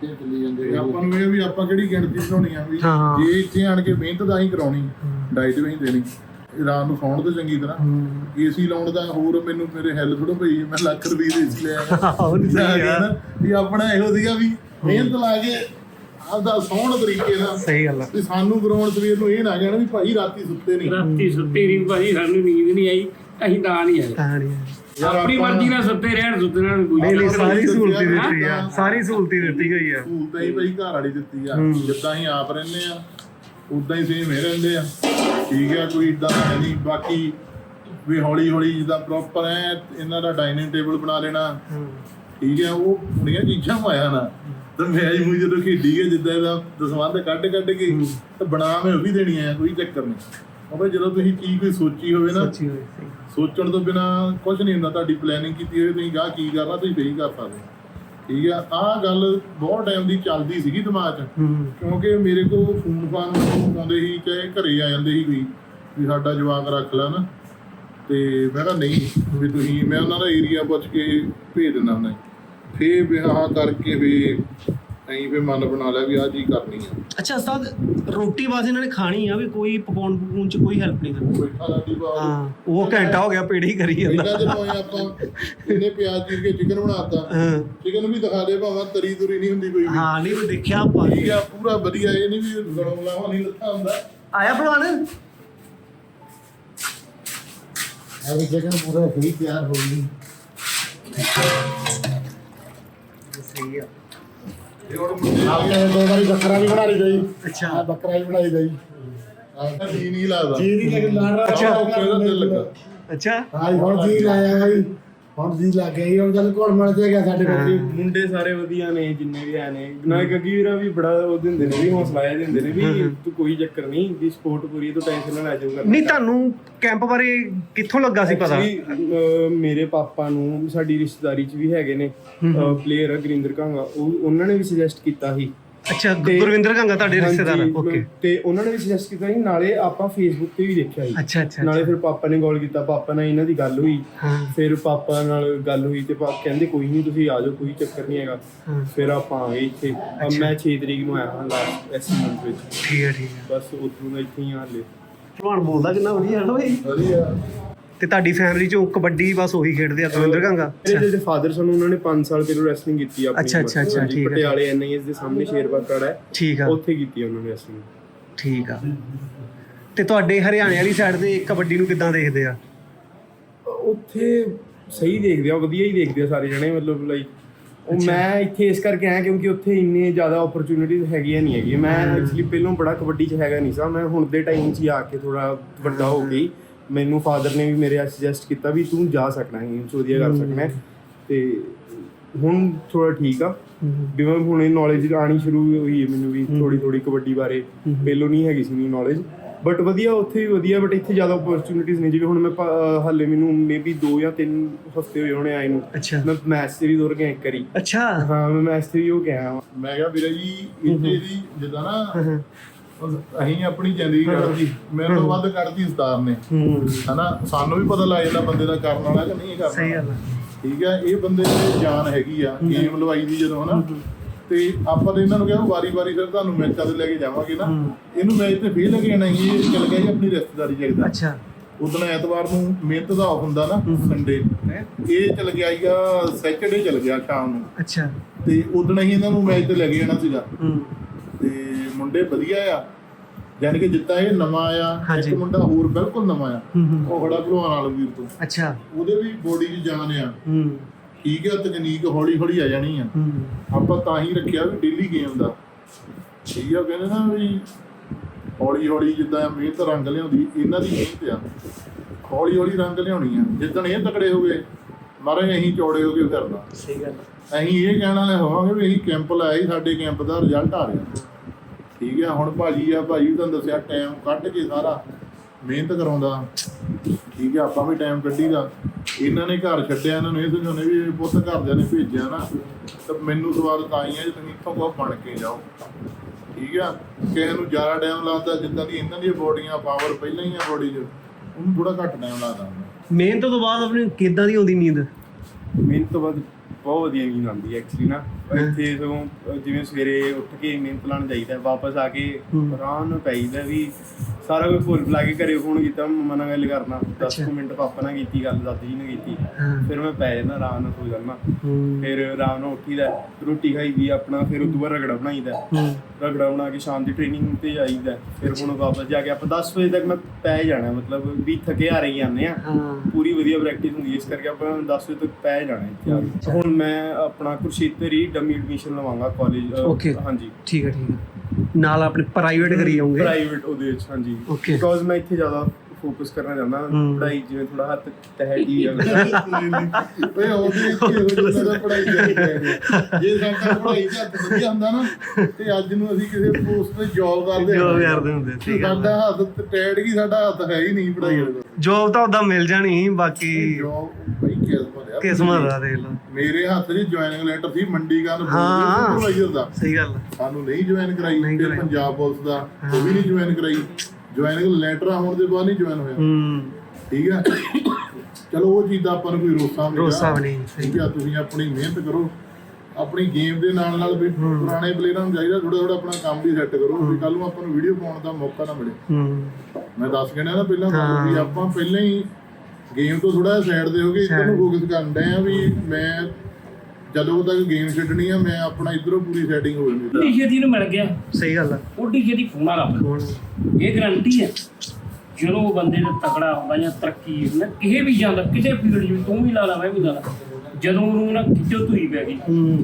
Speaker 4: ਫਿਰ ਚੱਲੀ ਜਾਂਦੇ
Speaker 1: ਤੇ ਆਪਾਂ ਨੂੰ ਇਹ ਵੀ ਆਪਾਂ ਕਿਹੜੀ ਗਿਣਤੀ ਬਣਾਉਣੀ ਆ ਵੀ
Speaker 2: ਹਾਂ।
Speaker 1: ਜੇ ਇੱਥੇ ਆਣ ਕੇ ਮਿਹਨਤ ਦਾ ਹੀ ਕਰਾਉਣੀ ਡਾਈਟ ਵੀ ਨਹੀਂ ਦੇਣੀ। ਰਾਤ ਨੂੰ ਸੌਣ ਤੇ ਚੰਗੀ ਤਰ੍ਹਾਂ। ਏਸੀ ਲਾਉਣ ਦਾ ਹੋਰ ਮੈਨੂੰ ਮੇਰੇ ਹੈਲ ਥੋੜਾ ਪਈ ਮੈਂ ਲੱਖ ਰੁਪਏ ਦੇ ਏਸੀ ਲਿਆ
Speaker 2: ਉਹ ਨਹੀਂ
Speaker 1: ਜਾ
Speaker 2: ਸਹੀ ਆ
Speaker 1: ਵੀ ਆਪਣਾ ਇਹੋ ਸੀਗਾ ਵੀ ਮਿਹਨਤ ਲਾ ਕੇ ਆਪਦਾ ਸੌਣ ਤਰੀਕੇ ਨਾਲ।
Speaker 2: ਸਹੀ ਗੱਲ ਆ।
Speaker 1: ਵੀ ਸਾਨੂੰ ਗਰਾਊਂਡ ਸਵੇਰ ਨੂੰ ਇਹ ਨਾ ਕਹਿਣਾ ਵੀ ਭਾਈ ਰਾਤੀ ਸੁੱਤੇ ਨਹੀਂ।
Speaker 5: ਰਾਤੀ ਸੁੱਤੇ ਨਹੀਂ ਭਾਜੀ ਸਾਨੂੰ ਨੀਂਦ ਨਹੀਂ ਆਈ ਅਸੀਂ ਤਾਂ ਨਹੀਂ ਆਏ।
Speaker 2: ਕਹਾਣੀ
Speaker 1: ਯਾਰ
Speaker 5: ਆਪਣੀ
Speaker 1: ਆਪਾਂ-
Speaker 5: ਮਰਜ਼ੀ ਨਾਲ ਸੁੱਤੇ ਰਹਿਣ ਸੁੱਤੇ ਰਹਿਣ ਕੋਈ
Speaker 2: ਨਹੀਂ ਨਹੀਂ ਸਾਰੀ ਸਹੂਲਤੀ। ਦਿੱਤੀ ਆ। ਸਾਰੀ ਸਹੂਲਤੀ ਦਿੱਤੀ ਗਈ ਆ।
Speaker 1: ਸਹੂਲਤਾਂ ਹੀ ਭਾਈ ਘਰ ਵਾਲੀ ਦਿੱਤੀ ਆ। ਜਿੱਦਾਂ ਹੀ ਆਪ ਰਹਿੰਦੇ ਆ ਉਦਾਂ ਹੀ ਸੇਮ ਇਹ ਰਹਿੰਦੇ ਆ। ਠੀਕ ਆ ਕੋਈ ਇਦਾਂ ਦਾ ਹੈ ਨਹੀਂ। ਬਾਕੀ ਵੀ ਹੌਲੀ ਹੌਲੀ ਜਿੱਦਾਂ ਪ੍ਰੋਪਰ ਹੈ ਇਹਨਾਂ ਦਾ ਡਾਈਨਿੰਗ ਟੇਬਲ ਬਣਾ ਲੈਣਾ। ਠੀਕ ਹੈ ਉਹ ਬੜੀਆਂ ਚੀਜ਼ਾਂ ਮਾਇਆ ਨਾ। ਤੇ ਮੈਚ ਮੂਜ ਜਦੋਂ ਖੇਡੀ ਗਏ ਜਿੱਦਾਂ ਇਹਦਾ ਦਸਵੰਧ ਕੱਢ ਕੱਢ ਕੇ ਤੇ ਬਣਾ ਮੈਂ ਉਹ ਵੀ ਦੇਣੀ ਆ ਕੋਈ ਚੱਕਰ ਨਹੀਂ। ਉਹ ਜਦੋਂ ਤੁਸੀਂ ਚੀਜ਼ ਕੋਈ ਸੋਚੀ ਹੋਵੇ ਨਾ
Speaker 2: ਸੱਚੀ ਸਹੀ
Speaker 1: ਸੋਚਣ ਤੋਂ ਬਿਨਾ ਕੁਝ ਨਹੀਂ ਹੁੰਦਾ ਤੁਹਾਡੀ ਪਲੈਨਿੰਗ ਕੀਤੀ ਹੋਵੇ ਤੁਸੀਂ ਗਾਹ ਕੀ ਕਰਨਾ ਤੁਸੀਂ ਸਹੀ ਕਰ ਸਕਦੇ ਠੀਕ ਆ? ਆਹ ਗੱਲ ਬਹੁਤ ਟਾਈਮ ਦੀ ਚੱਲਦੀ ਸੀਗੀ ਦਿਮਾਗ 'ਚ।
Speaker 2: ਹੂੰ।
Speaker 1: ਕਿਉਂਕਿ ਮੇਰੇ ਕੋਲ ਫੋਨ ਫਾਨ ਆਉਂਦੇ ਸੀ ਚਾਹੇ ਘਰੇ ਆ ਜਾਂਦੇ ਸੀ ਕੋਈ ਵੀ ਸਾਡਾ ਜਵਾਕ ਰੱਖ ਲੈ ਨਾ। ਤੇ ਮੈਂ ਕਿਹਾ ਨਹੀਂ ਵੀ ਤੁਸੀਂ ਮੈਂ ਉਹਨਾਂ ਦਾ ਏਰੀਆ ਪੁੱਛ ਕੇ ਭੇਜ ਦਿੰਦਾ ਹੁੰਦਾ। ਫੇਰ ਵਿਆਹ ਕਰਕੇ ਵੀ ਐਂ ਫੇ ਮਨ ਬਣਾ ਲਿਆ ਵੀ ਆਹ ਚੀਜ਼ ਕਰਨੀ ਆ।
Speaker 2: ਅੱਛਾ ਉਸਤਾਦ ਰੋਟੀ ਬਾਸ ਇਹਨਾਂ ਨੇ ਖਾਣੀ ਆ ਵੀ ਕੋਈ ਪਕਾਉਣ ਪਕਾਉਣ ਚ ਕੋਈ ਹੈਲਪ ਨਹੀਂ ਕਰਨੀ
Speaker 1: ਬੈਠਾ ਲਾਡੀ ਬਾਬਾ
Speaker 2: ਹਾਂ ਉਹ ਘੰਟਾ ਹੋ ਗਿਆ ਪੇੜੀ ਕਰੀ ਜਾਂਦਾ।
Speaker 1: ਇਹਨਾਂ ਦੇ ਭਾਵੇਂ ਆਪਾਂ ਇਹਨੇ ਪਿਆਜ਼ ਚੀਰ ਕੇ ਚਿਕਨ ਬਣਾਤਾ।
Speaker 2: ਹਾਂ।
Speaker 1: ਚਿਕਨ ਵੀ ਦਿਖਾ ਦੇ ਭਾਵੇਂ ਤਰੀ ਤੁਰੀ ਨਹੀਂ ਹੁੰਦੀ ਕੋਈ ਵੀ।
Speaker 2: ਹਾਂ ਨਹੀਂ ਮੈਂ ਦੇਖਿਆ ਆਪਾਂ।
Speaker 1: ਠੀਕ ਆ ਪੂਰਾ ਵਧੀਆ ਇਹ ਨਹੀਂ ਵੀ ਗਲੋਂ ਲਾਵਾ ਨਹੀਂ ਲੱਥਾ ਹੁੰਦਾ।
Speaker 2: ਆਇਆ ਭਲਵਾਨ?
Speaker 4: ਇਹ ਵੀ ਜਗ੍ਹਾ ਪੂਰਾ ਸਹੀ ਤਿਆਰ ਹੋ ਗਈ।
Speaker 2: ਸਹੀ ਆ।
Speaker 4: ਆਪਣੇ ਦੋ ਵਾਰੀ ਬੱਕਰਾ ਵੀ ਬਣਾ ਲਈ ਗਈ।
Speaker 2: ਅੱਛਾ।
Speaker 4: ਆ ਬੱਕਰਾ ਵੀ ਬਣਾਈ ਗਈ।
Speaker 1: ਜੀ ਨਹੀਂ ਲੱਗਦਾ।
Speaker 4: ਜੀ ਨਹੀਂ ਲੱਗ
Speaker 1: ਅੱਛਾ। ਉਹਦਾ ਦਿਲ ਲੱਗਾ।
Speaker 2: ਅੱਛਾ।
Speaker 4: ਹਾਂ ਹੁਣ ਜੀ ਲਾਇਆ ਭਾਈ ਹੁਣ ਜੀ ਲੱਗ ਗਈ ਹੁਣ ਜਦ ਕੋਲ ਮਿਲ ਜਾਏਗਾ ਸਾਡੇ ਕੋਲ।
Speaker 3: ਮੁੰਡੇ ਸਾਰੇ ਵਧੀਆ ਨੇ ਜਿੰਨੇ ਵੀ ਹੈ ਨੇ। ਨਾ ਗੱਗੀ ਵੀਰਾ ਵੀ ਬੜਾ ਉਹ ਦਿੰਦੇ ਨੇ ਵੀ ਹੌਸਲਾ ਜਿਹਾ ਦਿੰਦੇ ਨੇ ਵੀ ਤੂੰ ਕੋਈ ਚੱਕਰ ਨਹੀਂ ਵੀ ਸਪੋਰਟ ਪੂਰੀ ਤੂੰ ਟੈਨਸ਼ਨ ਨਾ ਲੈ ਜਾਊਗਾ।
Speaker 2: ਨਹੀਂ ਤੁਹਾਨੂੰ ਕੈਂਪ ਬਾਰੇ ਕਿੱਥੋਂ ਲੱਗਾ ਸੀ ਪਤਾ?
Speaker 3: ਮੇਰੇ ਪਾਪਾ ਨੂੰ ਸਾਡੀ ਰਿਸ਼ਤੇਦਾਰੀ 'ਚ ਵੀ ਹੈਗੇ ਨੇ ਪਲੇਅਰ ਗਰਿੰਦਰ ਕਾਂਗਾ ਉਹ ਉਹਨਾਂ ਨੇ ਵੀ ਸੁਜੈਸਟ ਕੀਤਾ ਸੀ।
Speaker 2: ਅੱਛਾ ਗੁਰਵਿੰਦਰ ਗੰਗਾ ਤੁਹਾਡੇ ਰਿਸ਼ਤੇਦਾਰ
Speaker 3: ਹਾਂਜੀ,
Speaker 2: ਓਕੇ
Speaker 3: ਤੇ ਉਹਨਾਂ ਨੇ ਵੀ ਸੁਜੈਸਟ ਕੀਤਾ ਸੀ ਨਾਲੇ ਆਪਾਂ ਫੇਸਬੁੱਕ ਤੇ ਵੀ ਦੇਖਿਆ ਸੀ
Speaker 2: ਅੱਛਾ ਅੱਛਾ
Speaker 3: ਨਾਲੇ ਫਿਰ ਪਾਪਾ ਨੇ ਕਾਲ ਕੀਤਾ ਪਾਪਾ ਨਾਲ ਇਹਨਾਂ ਦੀ ਗੱਲ ਹੋਈ।
Speaker 2: ਹਾਂ।
Speaker 3: ਫਿਰ ਪਾਪਾ ਨਾਲ ਗੱਲ ਹੋਈ ਤੇ ਪਾਪਾ ਕਹਿੰਦੇ ਕੋਈ ਨਹੀਂ ਤੁਸੀਂ ਆ ਜਾਓ ਕੋਈ ਚੱਕਰ ਨਹੀਂ ਹੈਗਾ।
Speaker 2: ਹਾਂ।
Speaker 3: ਫਿਰ ਆਪਾਂ ਆ ਗਏ ਇੱਥੇ। ਅਬ ਮੈਂ 6 ਤਰੀਕ ਨੂੰ ਆਇਆ ਹਾਂ ਲਾਸਟ ਐਸ ਮੰਥ ਵਿੱਚ।
Speaker 2: ਠੀਕ ਹੈ ਠੀਕ ਹੈ।
Speaker 3: ਬਸ ਉੱਥੋਂ ਦਾ ਇੱਥੇ ਹੀ ਆ ਹਲੇ।
Speaker 2: ਭਲਵਾਨ ਬੋਲਦਾ ਕਿੰਨਾ ਵਧੀਆ ਹੈ ਨਾ ਬਈ?
Speaker 1: ਵਧੀਆ।
Speaker 2: ਤੇ ਤੁਹਾਡੀ ਫੈਮਿਲੀ ਚੋਂ ਕਬੱਡੀ ਬਸ ਉਹੀ ਖੇਡਦੇ ਆ ਦਵਿੰਦਰ ਗੰਗਾ?
Speaker 3: ਮੇਰੇ ਜਿਹੜੇ ਫਾਦਰ ਸਨ ਉਹਨਾਂ ਨੇ 5 ਸਾਲ ਪਹਿਲਾਂ ਰੈਸਲਿੰਗ ਕੀਤੀ ਆਪਣੀ
Speaker 2: ਅੱਛਾ ਅੱਛਾ ਅੱਛਾ ਠੀਕ ਹੈ
Speaker 3: ਪਟਿਆਲੇ ਐਨਆਈਐਸ ਦੇ ਸਾਹਮਣੇ ਸ਼ੇਰਬਾਗੜਾ ਹੈ।
Speaker 2: ਠੀਕ ਆ।
Speaker 3: ਉੱਥੇ ਕੀਤੀ ਉਹਨਾਂ ਨੇ ਰੈਸਲਿੰਗ
Speaker 2: ਠੀਕ ਆ। ਤੇ ਤੁਹਾਡੇ ਹਰਿਆਣੇ ਵਾਲੀ ਸਾਈਡ ਦੇ ਕਬੱਡੀ ਨੂੰ ਕਿੱਦਾਂ ਦੇਖਦੇ ਆ?
Speaker 3: ਉੱਥੇ ਸਹੀ ਦੇਖਦੇ ਆ ਵਧੀਆ ਹੀ ਦੇਖਦੇ ਆ ਸਾਰੇ ਜਣੇ ਮਤਲਬ ਲਾਈਕ ਉਹ ਮੈਂ ਇੱਥੇ ਇਸ ਕਰਕੇ ਆਇਆ ਕਿਉਂਕਿ ਉੱਥੇ ਇੰਨੇ ਜ਼ਿਆਦਾ ਓਪਰਚ्युनिटीज ਹੈਗੀਆਂ ਨਹੀਂ ਹੈਗੀਆਂ। ਮੈਂ ਐਕਚੁਅਲੀ ਪਹਿਲਾਂ ਬੜਾ ਕਬੱਡੀ 'ਚ ਹੈਗਾ ਨਹੀਂ ਸਾਂ। ਮੈਂ ਹੁਣ ਦੇ ਟਾਈਮ 'ਚ ਆ ਕੇ ਥੋੜਾ ਵੱਡਾ ਹੋ ਗਈ ਮੈਨੂੰ ਫਾਦਰ ਨੇ ਵੀ ਮੇਰੇ ਸੁਜੈਸਟ ਕੀਤਾ ਵੀ ਤੂੰ ਜਾ ਸਕਣਾ ਹੈ ਸੋਦੀਆ ਕਰ ਸਕਣਾ ਹੈ। ਤੇ ਹੁਣ ਥੋੜਾ ਠੀਕ ਆ। ਵੀ ਮੈਂ ਹੁਣੇ ਨੌਲੇਜ ਆਣੀ ਸ਼ੁਰੂ ਹੋਈ ਹੈ ਮੈਨੂੰ ਵੀ ਥੋੜੀ ਥੋੜੀ ਕਬੱਡੀ ਬਾਰੇ। ਪਹਿਲੋਂ ਨਹੀਂ ਹੈਗੀ ਸੀ ਮੈਨੂੰ ਨੌਲੇਜ ਬਟ ਵਧੀਆ ਉੱਥੇ ਵੀ ਵਧੀਆ ਬਟ ਇੱਥੇ ਜ਼ਿਆਦਾ ਓਪਰਚ्युनिटीज ਨੇ। ਜਿਵੇਂ ਹੁਣ ਮੈਂ ਹੱਲੇ ਮੈਨੂੰ ਮੇਬੀ 2 ਜਾਂ 3 ਹਫ਼ਤੇ ਹੋਏ ਹੋਣੇ ਆਏ ਨੂੰ। ਮੈਂ ਮੈਚ ਸੀਰੀਜ਼ ਹੋਰ ਗਿਆ ਇੱਕ ਕਰੀ
Speaker 2: ਅੱਛਾ।
Speaker 3: ਹਾਂ ਮੈਂ ਮੈਚ ਸੀਰੀਜ਼ ਹੋ ਗਿਆ
Speaker 1: ਮੈਂ ਕਿਹਾ ਵੀਰੇ ਜੀ ਇੱਥੇ ਦੀ ਜਿੱਦਾਂ ਨਾ ਅਸੀਂ ਆਪਣੀ ਜ਼ਿੰਦਗੀ ਕੱਢਦੀ ਮੇਰੇ ਤੋਂ ਵੱਧ ਕੱਢਦੀ ਉਸਤਾਦ ਨੇ। ਹਨਾ? ਸਾਨੂੰ ਵੀ ਪਤਾ ਲੱਗ ਜਾਂਦਾ ਬੰਦੇ ਦਾ ਕਰਨ ਵਾਲਾ ਕਿ ਨਹੀਂ ਕਰਨਾ।
Speaker 2: ਸਹੀ ਗੱਲ
Speaker 1: ਠੀਕ ਹੈ ਇਹ ਬੰਦੇ ਦੀ ਜਾਨ ਹੈਗੀ ਆ ਗੇਮ ਲਵਾਈ ਦੀ ਜਦੋਂ ਹਨਾ? ਤੇ ਆਪਾਂ ਇਹਨਾਂ ਨੂੰ ਕਿਹਾ ਵਾਰੀ-ਵਾਰੀ ਫਿਰ ਤੁਹਾਨੂੰ ਮੈਚਾਂ ਤੇ ਲੈ ਕੇ ਜਾਵਾਂਗੇ ਨਾ। ਇਹਨੂੰ ਮੈਚ ਤੇ ਫੇਲ ਲੈ ਕੇ ਜਾਣਾ ਇਹ ਚੱਲ ਗਿਆ ਜੀ ਆਪਣੀ ਰਿਸ਼ਤੇਦਾਰੀ ਜਗਦਾ
Speaker 2: ਅੱਛਾ।
Speaker 1: ਉਦੋਂ ਐਤਵਾਰ ਨੂੰ ਮਿਹਨਤ ਦਾ off ਹੁੰਦਾ ਨਾ ਸੰਡੇ ਇਹ ਚੱਲ ਗਿਆ ਸੀਗਾ ਸੈਚਰਡੇ ਚੱਲ ਗਿਆ ਸ਼ਾਮ ਨੂੰ।
Speaker 2: ਅੱਛਾ।
Speaker 1: ਤੇ ਉਦੋਂ ਹੀ ਇਹਨਾਂ ਨੂੰ ਮੈਚ ਤੇ ਲੈ ਕੇ ਜਾਣਾ ਸੀਗਾ। ਤੇ ਮੁੰਡੇ ਵਧੀਆ ਆ। ਯਾਨੀ ਕਿ ਜਿੱਤਾ ਇਹ ਨਵਾਂ ਆਇਆ
Speaker 2: ਹਾਂਜੀ।
Speaker 1: ਇੱਕ ਮੁੰਡਾ ਹੋਰ ਬਿਲਕੁਲ ਨਵਾਂ ਆ
Speaker 2: ਹੂੰ, ਹੂੰ।
Speaker 1: ਉਹ ਬੜਾ ਭਲਵਾਨ ਆਲਮਗੀਰ ਤੋਂ।
Speaker 2: ਅੱਛਾ।
Speaker 1: ਉਹਦੇ ਵੀ ਬੋਡੀ 'ਚ ਜਾਨ ਆ।
Speaker 2: ਹੂੰ।
Speaker 1: ਠੀਕ ਹੈ ਤਕਨੀਕ ਹੌਲੀ ਹੌਲੀ ਆ ਜਾਣੀ ਆ।
Speaker 2: ਹੂੰ।
Speaker 1: ਆਪਾਂ ਤਾਂ ਹੀ ਰੱਖਿਆ ਵੀ ਡੇਲੀ ਗੇਮ ਦਾ। ਠੀਕ ਆ ਕਹਿੰਦੇ ਨਾ ਵੀ ਹੌਲੀ ਹੌਲੀ ਜਿੱਦਾਂ ਮਿਹਨਤ ਰੰਗ ਲਿਆਉਂਦੀ ਇਹਨਾਂ ਦੀ ਮਿਹਨਤ ਆ। ਹੌਲੀ ਹੌਲੀ ਰੰਗ ਲਿਆਉਣੀ ਆ। ਜਿੱਦਣ ਇਹ ਤਕੜੇ ਹੋ ਗਏ ਮਹਾਰਾਜ ਅਸੀਂ ਚੌੜੇ ਹੋ ਕੇ ਕਰਨਾ
Speaker 2: ਸਹੀ ਗੱਲ
Speaker 1: ਅਸੀਂ ਇਹ ਕਹਿਣ ਵਾਲੇ ਹੋਵਾਂਗੇ ਵੀ ਅਸੀਂ ਕੈਂਪ ਲਾਇਆ ਸੀ ਸਾਡੇ ਕੈਂਪ ਦਾ ਰਿਜ਼ਲਟ ਆ ਰਿਹਾ। ਠੀਕ ਆ ਹੁਣ ਭਾਜੀ ਆ ਭਾਜੀ ਵੀ ਤੁਹਾਨੂੰ ਦੱਸਿਆ ਟਾਈਮ ਕੱਢ ਕੇ ਸਾਰਾ। ਮਿਹਨਤ ਕਰਾਉਂਦਾ। ਠੀਕ ਆ ਆਪਾਂ ਵੀ ਟਾਈਮ ਕੱਢੀਦਾ। ਇਹਨਾਂ ਨੇ ਘਰ ਛੱਡਿਆ ਇਹਨਾਂ ਨੂੰ ਇਹ ਸਮਝਾਉਂਦੇ ਵੀ ਪੁੱਤ ਘਰਦਿਆਂ ਨੇ ਭੇਜਿਆ ਨਾ ਤਾਂ ਮੈਨੂੰ ਸਵਾਲ ਤਾਂ ਹੀ ਆ ਜੇ ਤੁਸੀਂ ਇੱਥੋਂ ਕੋ ਬਣ ਕੇ ਜਾਓ। ਠੀਕ ਆ ਕਿਸੇ ਨੂੰ ਜ਼ਿਆਦਾ ਟਾਈਮ ਲੱਗਦਾ ਜਿੱਦਾਂ ਦੀ ਇਹਨਾਂ ਦੀਆਂ ਬੋਡੀਆਂ ਪਾਵਰ ਪਹਿਲਾਂ ਹੀ ਆ ਬੋਡੀ 'ਚ ਉਹਨੂੰ ਥੋੜਾ ਘੱਟ ਟਾਈਮ ਲੱਗਦਾ।
Speaker 2: ਮਿਹਨਤ ਤੋਂ ਬਾਅਦ ਆਪਣੀ ਕਿੱਦਾਂ ਦੀ ਆਉਂਦੀ ਨੀਂਦ?
Speaker 3: ਮਿਹਨਤ ਤੋਂ ਬਾਅਦ ਬਹੁਤ ਵਧੀਆ ਨੀਂਦ ਆਉਂਦੀ ਹੈ ਐਕਚੁਅਲੀ ਨਾ। ਇੱਥੇ ਅਹ ਜਿਵੇਂ ਸਵੇਰੇ ਉੱਠ ਕੇ ਮਿਹਨਤ ਲਾਉਣ ਜਾਈਦਾ ਵਾਪਸ ਆ ਕੇ ਆਰਾਮ ਨਾਲ ਪਈਦਾ ਵੀ ਸਾਰਾ ਕੁਝ ਭੁੱਲ ਭੁਲਾ ਕੇ ਘਰੇ ਫੋਨ ਕੀਤਾ ਮੰਮਾ ਨਾਲ ਗੱਲ ਕਰਨਾ। 10
Speaker 2: ਅੱਛਾ।
Speaker 3: ਮਿੰਟ ਪਾਪਾ ਨਾਲ ਕੀਤੀ ਗੱਲ ਦਾਦੀ ਜੀ ਨਾਲ ਕੀਤੀ। ਫਿਰ ਮੈਂ ਪੈ ਜਾਂਦਾ ਆਰਾਮ ਨਾਲ ਸੋ ਜਾਂਦਾ ਫਿਰ ਆਰਾਮ ਨਾਲ ਉੱਠੀਦਾ ਰੋਟੀ ਖਾਈਦੀ ਆਪਣਾ ਫਿਰ ਉਦੋਂ ਬਾਅਦ ਰਗੜਾ ਬਣਾਈਦਾ। ਰਗੜਾ ਬਣਾ ਕੇ ਸ਼ਾਮ ਦੀ ਟ੍ਰੇਨਿੰਗ ਤੇ ਜਾਈਦਾ। ਫਿਰ ਹੁਣ ਵਾਪਸ ਜਾ ਕੇ ਆਪਾਂ 10 ਵਜੇ ਤੱਕ ਮੈਂ ਪੈ ਜਾਣਾ ਮਤਲਬ ਵੀ ਥਕੇ ਆ ਰਹੀ ਜਾਂਦੇ ਆ। ਪੂਰੀ ਵਧੀਆ ਪ੍ਰੈਕਟਿਸ ਹੁੰਦੀ ਹੈ ਇਸ ਕਰਕੇ ਆਪਾਂ 10 ਵਜੇ ਤੱਕ ਪੈ ਜਾਣਾ ਇੱਥੇ ਆ ਕੇ। ਹੁਣ ਮੈਂ ਆਪਣਾ ਕੁਰਸ਼ੀਤਰ ਡਮੀ ਐਡਮਿਸ਼ਨ ਲਵਾਂਗਾ ਕਾਲਜ. ਹਾਂਜੀ।
Speaker 2: ਠੀਕ ਹੈ ਠੀਕ ਹੈ ਨਾਲ ਆਪਣੇ ਪ੍ਰਾਈਵੇਟ ਕਰੀ ਜਾਓਗੇ
Speaker 3: ਪ੍ਰਾਈਵੇਟ ਉਹਦੇ ਵਿੱਚ ਹਾਂਜੀ. ਬਿਕੋਜ਼ ਮੈਂ ਇੱਥੇ ਜ਼ਿਆਦਾ ਫੋਕਸ ਕਰਨਾ ਚਾਹੁੰਦਾ
Speaker 2: ਹਮ।
Speaker 3: ਪੜ੍ਹਾਈ ਜਿਵੇਂ ਥੋੜਾ ਹੱਥ ਤਹਿ ਜੀ ਆ
Speaker 1: ਓਏ ਉਹਦੇ ਇੱਥੇ ਹੋ ਜਾਂਦਾ ਪੜਾਈ ਜੇ ਸਾਡਾ ਪੜਾਈ ਦਾ ਹੱਥ ਵਧੀਆ ਹੁੰਦਾ ਨਾ ਤੇ ਅੱਜ ਨੂੰ ਅਸੀਂ ਕਿਸੇ ਪੋਸਟ ਤੇ ਜੌਬ ਕਰਦੇ
Speaker 2: Job ਕਰਦੇ ਹੁੰਦੇ, ਠੀਕ ਗੱਲ
Speaker 1: ਸਾਡਾ ਹੱਥ ਟੈੜ ਗਈ ਸਾਡਾ ਹੱਥ ਹੈ ਹੀ ਨਹੀਂ ਪੜਾਈ ਵਾਲਾ
Speaker 2: ਜੋਬ ਤਾਂ ਉਦਾਂ ਮਿਲ ਜਾਣੀ ਬਾਕੀ
Speaker 1: ਜੌਬ ਕਿਸਮਤ ਆ
Speaker 2: ਦੇਖ ਲਓ।
Speaker 1: ਮੇਰੇ ਹੱਥ 'ਚ ਜੁਆਇਨਿੰਗ ਲੈਟਰ ਸੀ ਮੰਡੀਗੜ੍ਹ
Speaker 2: ਹਾਂ।
Speaker 1: ਸੁਪਰਵਾਈਜ਼ਰ ਦਾ
Speaker 2: ਸਹੀ ਗੱਲ ਆ।
Speaker 1: ਸਾਨੂੰ ਨਹੀਂ ਜੁਆਇਨ ਕਰਾਈ ਤੇ
Speaker 2: ਕਰਾਈ।
Speaker 1: ਪੰਜਾਬ ਪੁਲਿਸ ਦਾ ਉਹ ਵੀ ਨਹੀਂ ਜੁਆਇਨ ਕਰਾਈ। ਜੁਆਇਨਿੰਗ ਲੈਟਰ ਆਉਣ ਦੇ ਬਾਅਦ ਨਹੀਂ ਜੁਆਇਨ ਹੋਇਆ।
Speaker 2: ਹੂੰ।
Speaker 1: ਠੀਕ ਹੈ? ਚਲੋ ਉਹ ਚੀਜ਼ ਦਾ ਆਪਾਂ ਨੂੰ ਕੋਈ ਰੋਸਾ ਨਹੀਂ
Speaker 2: ਰੋਸਾ ਵੀ ਨਹੀਂ, ਸਹੀ।
Speaker 1: ਠੀਕ ਹੈ ਤੁਸੀਂ ਆਪਣੀ ਮਿਹਨਤ ਕਰੋ। ਆਪਣੀ ਗੇਮ ਦੇ ਨਾਲ ਨਾਲ ਵੀ ਪੁਰਾਣੇ ਪਲੇਅਰਾਂ ਨੂੰ ਚਾਹੀਦਾ ਥੋੜਾ ਥੋੜਾ ਆਪਣਾ ਕੰਮ ਵੀ ਸੈੱਟ ਕਰੋ। ਵੀ ਕੱਲ ਨੂੰ ਆਪਾਂ ਨੂੰ ਵੀਡੀਓ ਪਾਉਣ ਦਾ ਮੌਕਾ ਨਾ ਮਿਲੇ।
Speaker 2: ਹੂੰ।
Speaker 1: ਮੈਂ ਦੱਸ ਗਿਆ ਨਾ ਪਹਿਲਾਂ ਤੁਹਾਨੂੰ ਵੀ ਆਪਾਂ ਪਹਿਲਾਂ ਹੀ ਗੇਮ ਤੋਂ ਥੋੜਾ ਸਾਈਡ ਦੇ ਹੋ ਕੇ ਇੱਧਰ ਨੂੰ ਫੋਕਸ ਕਰਨ ਡਏ ਆ ਵੀ ਮੈਂ ਜਦੋਂ ਤੱਕ ਗੇਮ ਛੱਡਣੀ ਆ ਮੈਂ ਆਪਣਾ ਇਧਰੋਂ ਪੂਰੀ ਸੈਟਿੰਗ ਹੋ ਜਾਣੀ
Speaker 5: ਉੱਡੀ ਛੇਤੀ ਨੂੰ ਮਿਲ ਗਿਆ।
Speaker 2: ਸਹੀ ਗੱਲ ਆ।
Speaker 5: ਉੱਡੀ ਛੇਤੀ ਫੋਨਾ ਲੱਭ
Speaker 2: ਹੁਣ
Speaker 5: ਇਹ ਗਰੰਟੀ ਹੈ ਜਦੋਂ ਉਹ ਬੰਦੇ ਦਾ ਤਕੜਾ ਹੁੰਦਾ ਜਾਂ ਤਰੱਕੀ ਨਾ ਕਿਸੇ ਵੀ ਜਾਂਦਾ ਕਿਸੇ ਫੀਲਡ 'ਚ ਤੂੰ ਵੀ ਲਾ ਲਾ ਮੈਂ ਵੀ ਲਾ ਲਾ ਜਦੋਂ ਉਹਨੂੰ ਨਾ ਖਿੱਚੋ ਧੂਈ ਪੈ ਗਈ।
Speaker 2: ਹੂੰ।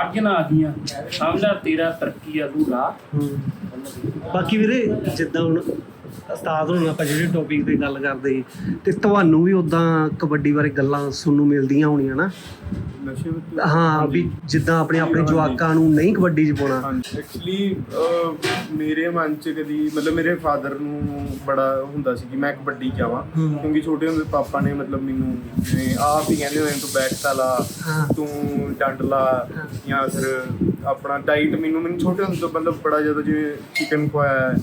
Speaker 5: ਅੱਜ ਨਾ ਆ ਗਈਆਂ ਸਮਝਾ ਤੇਰਾ ਤਰੱਕੀ ਆ ਤੂੰ ਲਾ।
Speaker 2: ਬਾਕੀ ਵੀਰੇ ਜਿੱਦਾਂ ਹੁਣ ਉਸਤਾਦ ਹੁਣ ਆਪਾਂ ਜਿਹੜੇ ਟੌਪਿਕ ਤੇ ਗੱਲ ਕਰਦੇ ਸੀ ਤੇ ਤੁਹਾਨੂੰ ਵੀ ਉਦਾਂ ਕਬੱਡੀ ਬਾਰੇ ਗੱਲਾਂ ਸੁਣਨ ਨੂੰ ਮਿਲਦੀਆਂ ਹੋਣੀਆਂ ਨਾ? ਹਾਂ ਵੀ ਜਿੱਦਾਂ ਆਪਣੇ ਆਪਣੇ ਜਵਾਕਾਂ ਨੂੰ ਨਹੀਂ ਕਬੱਡੀ 'ਚ ਪਾਉਣਾ।
Speaker 3: ਐਕਚੁਅਲੀ ਮੇਰੇ ਮਨ ਚ ਕਦੀ ਮਤਲਬ ਮੇਰੇ ਫਾਦਰ ਨੂੰ ਬੜਾ ਹੁੰਦਾ ਸੀ ਕਿ ਮੈਂ ਕਬੱਡੀ ਜਾਵਾਂ। ਕਿਉਂਕਿ ਛੋਟੇ ਹੁੰਦੇ ਪਾਪਾ ਨੇ ਮਤਲਬ ਮੈਨੂੰ ਜਿਵੇਂ ਆਪ ਹੀ ਕਹਿੰਦੇ ਹੋਏ ਤੂੰ ਬੈਟ ਤਾ ਲਾ। ਤੂੰ ਡੰਡ ਲਾ ਜਾਂ ਫਿਰ ਆਪਣਾ ਡਾਈਟ ਮੈਨੂੰ ਮੈਨੂੰ ਛੋਟੇ ਹੁੰਦੇ ਤੋਂ ਮਤਲਬ ਬੜਾ ਜ਼ਿਆਦਾ ਜਿਵੇਂ ਚਿਕਨ ਖਵਾਇਆ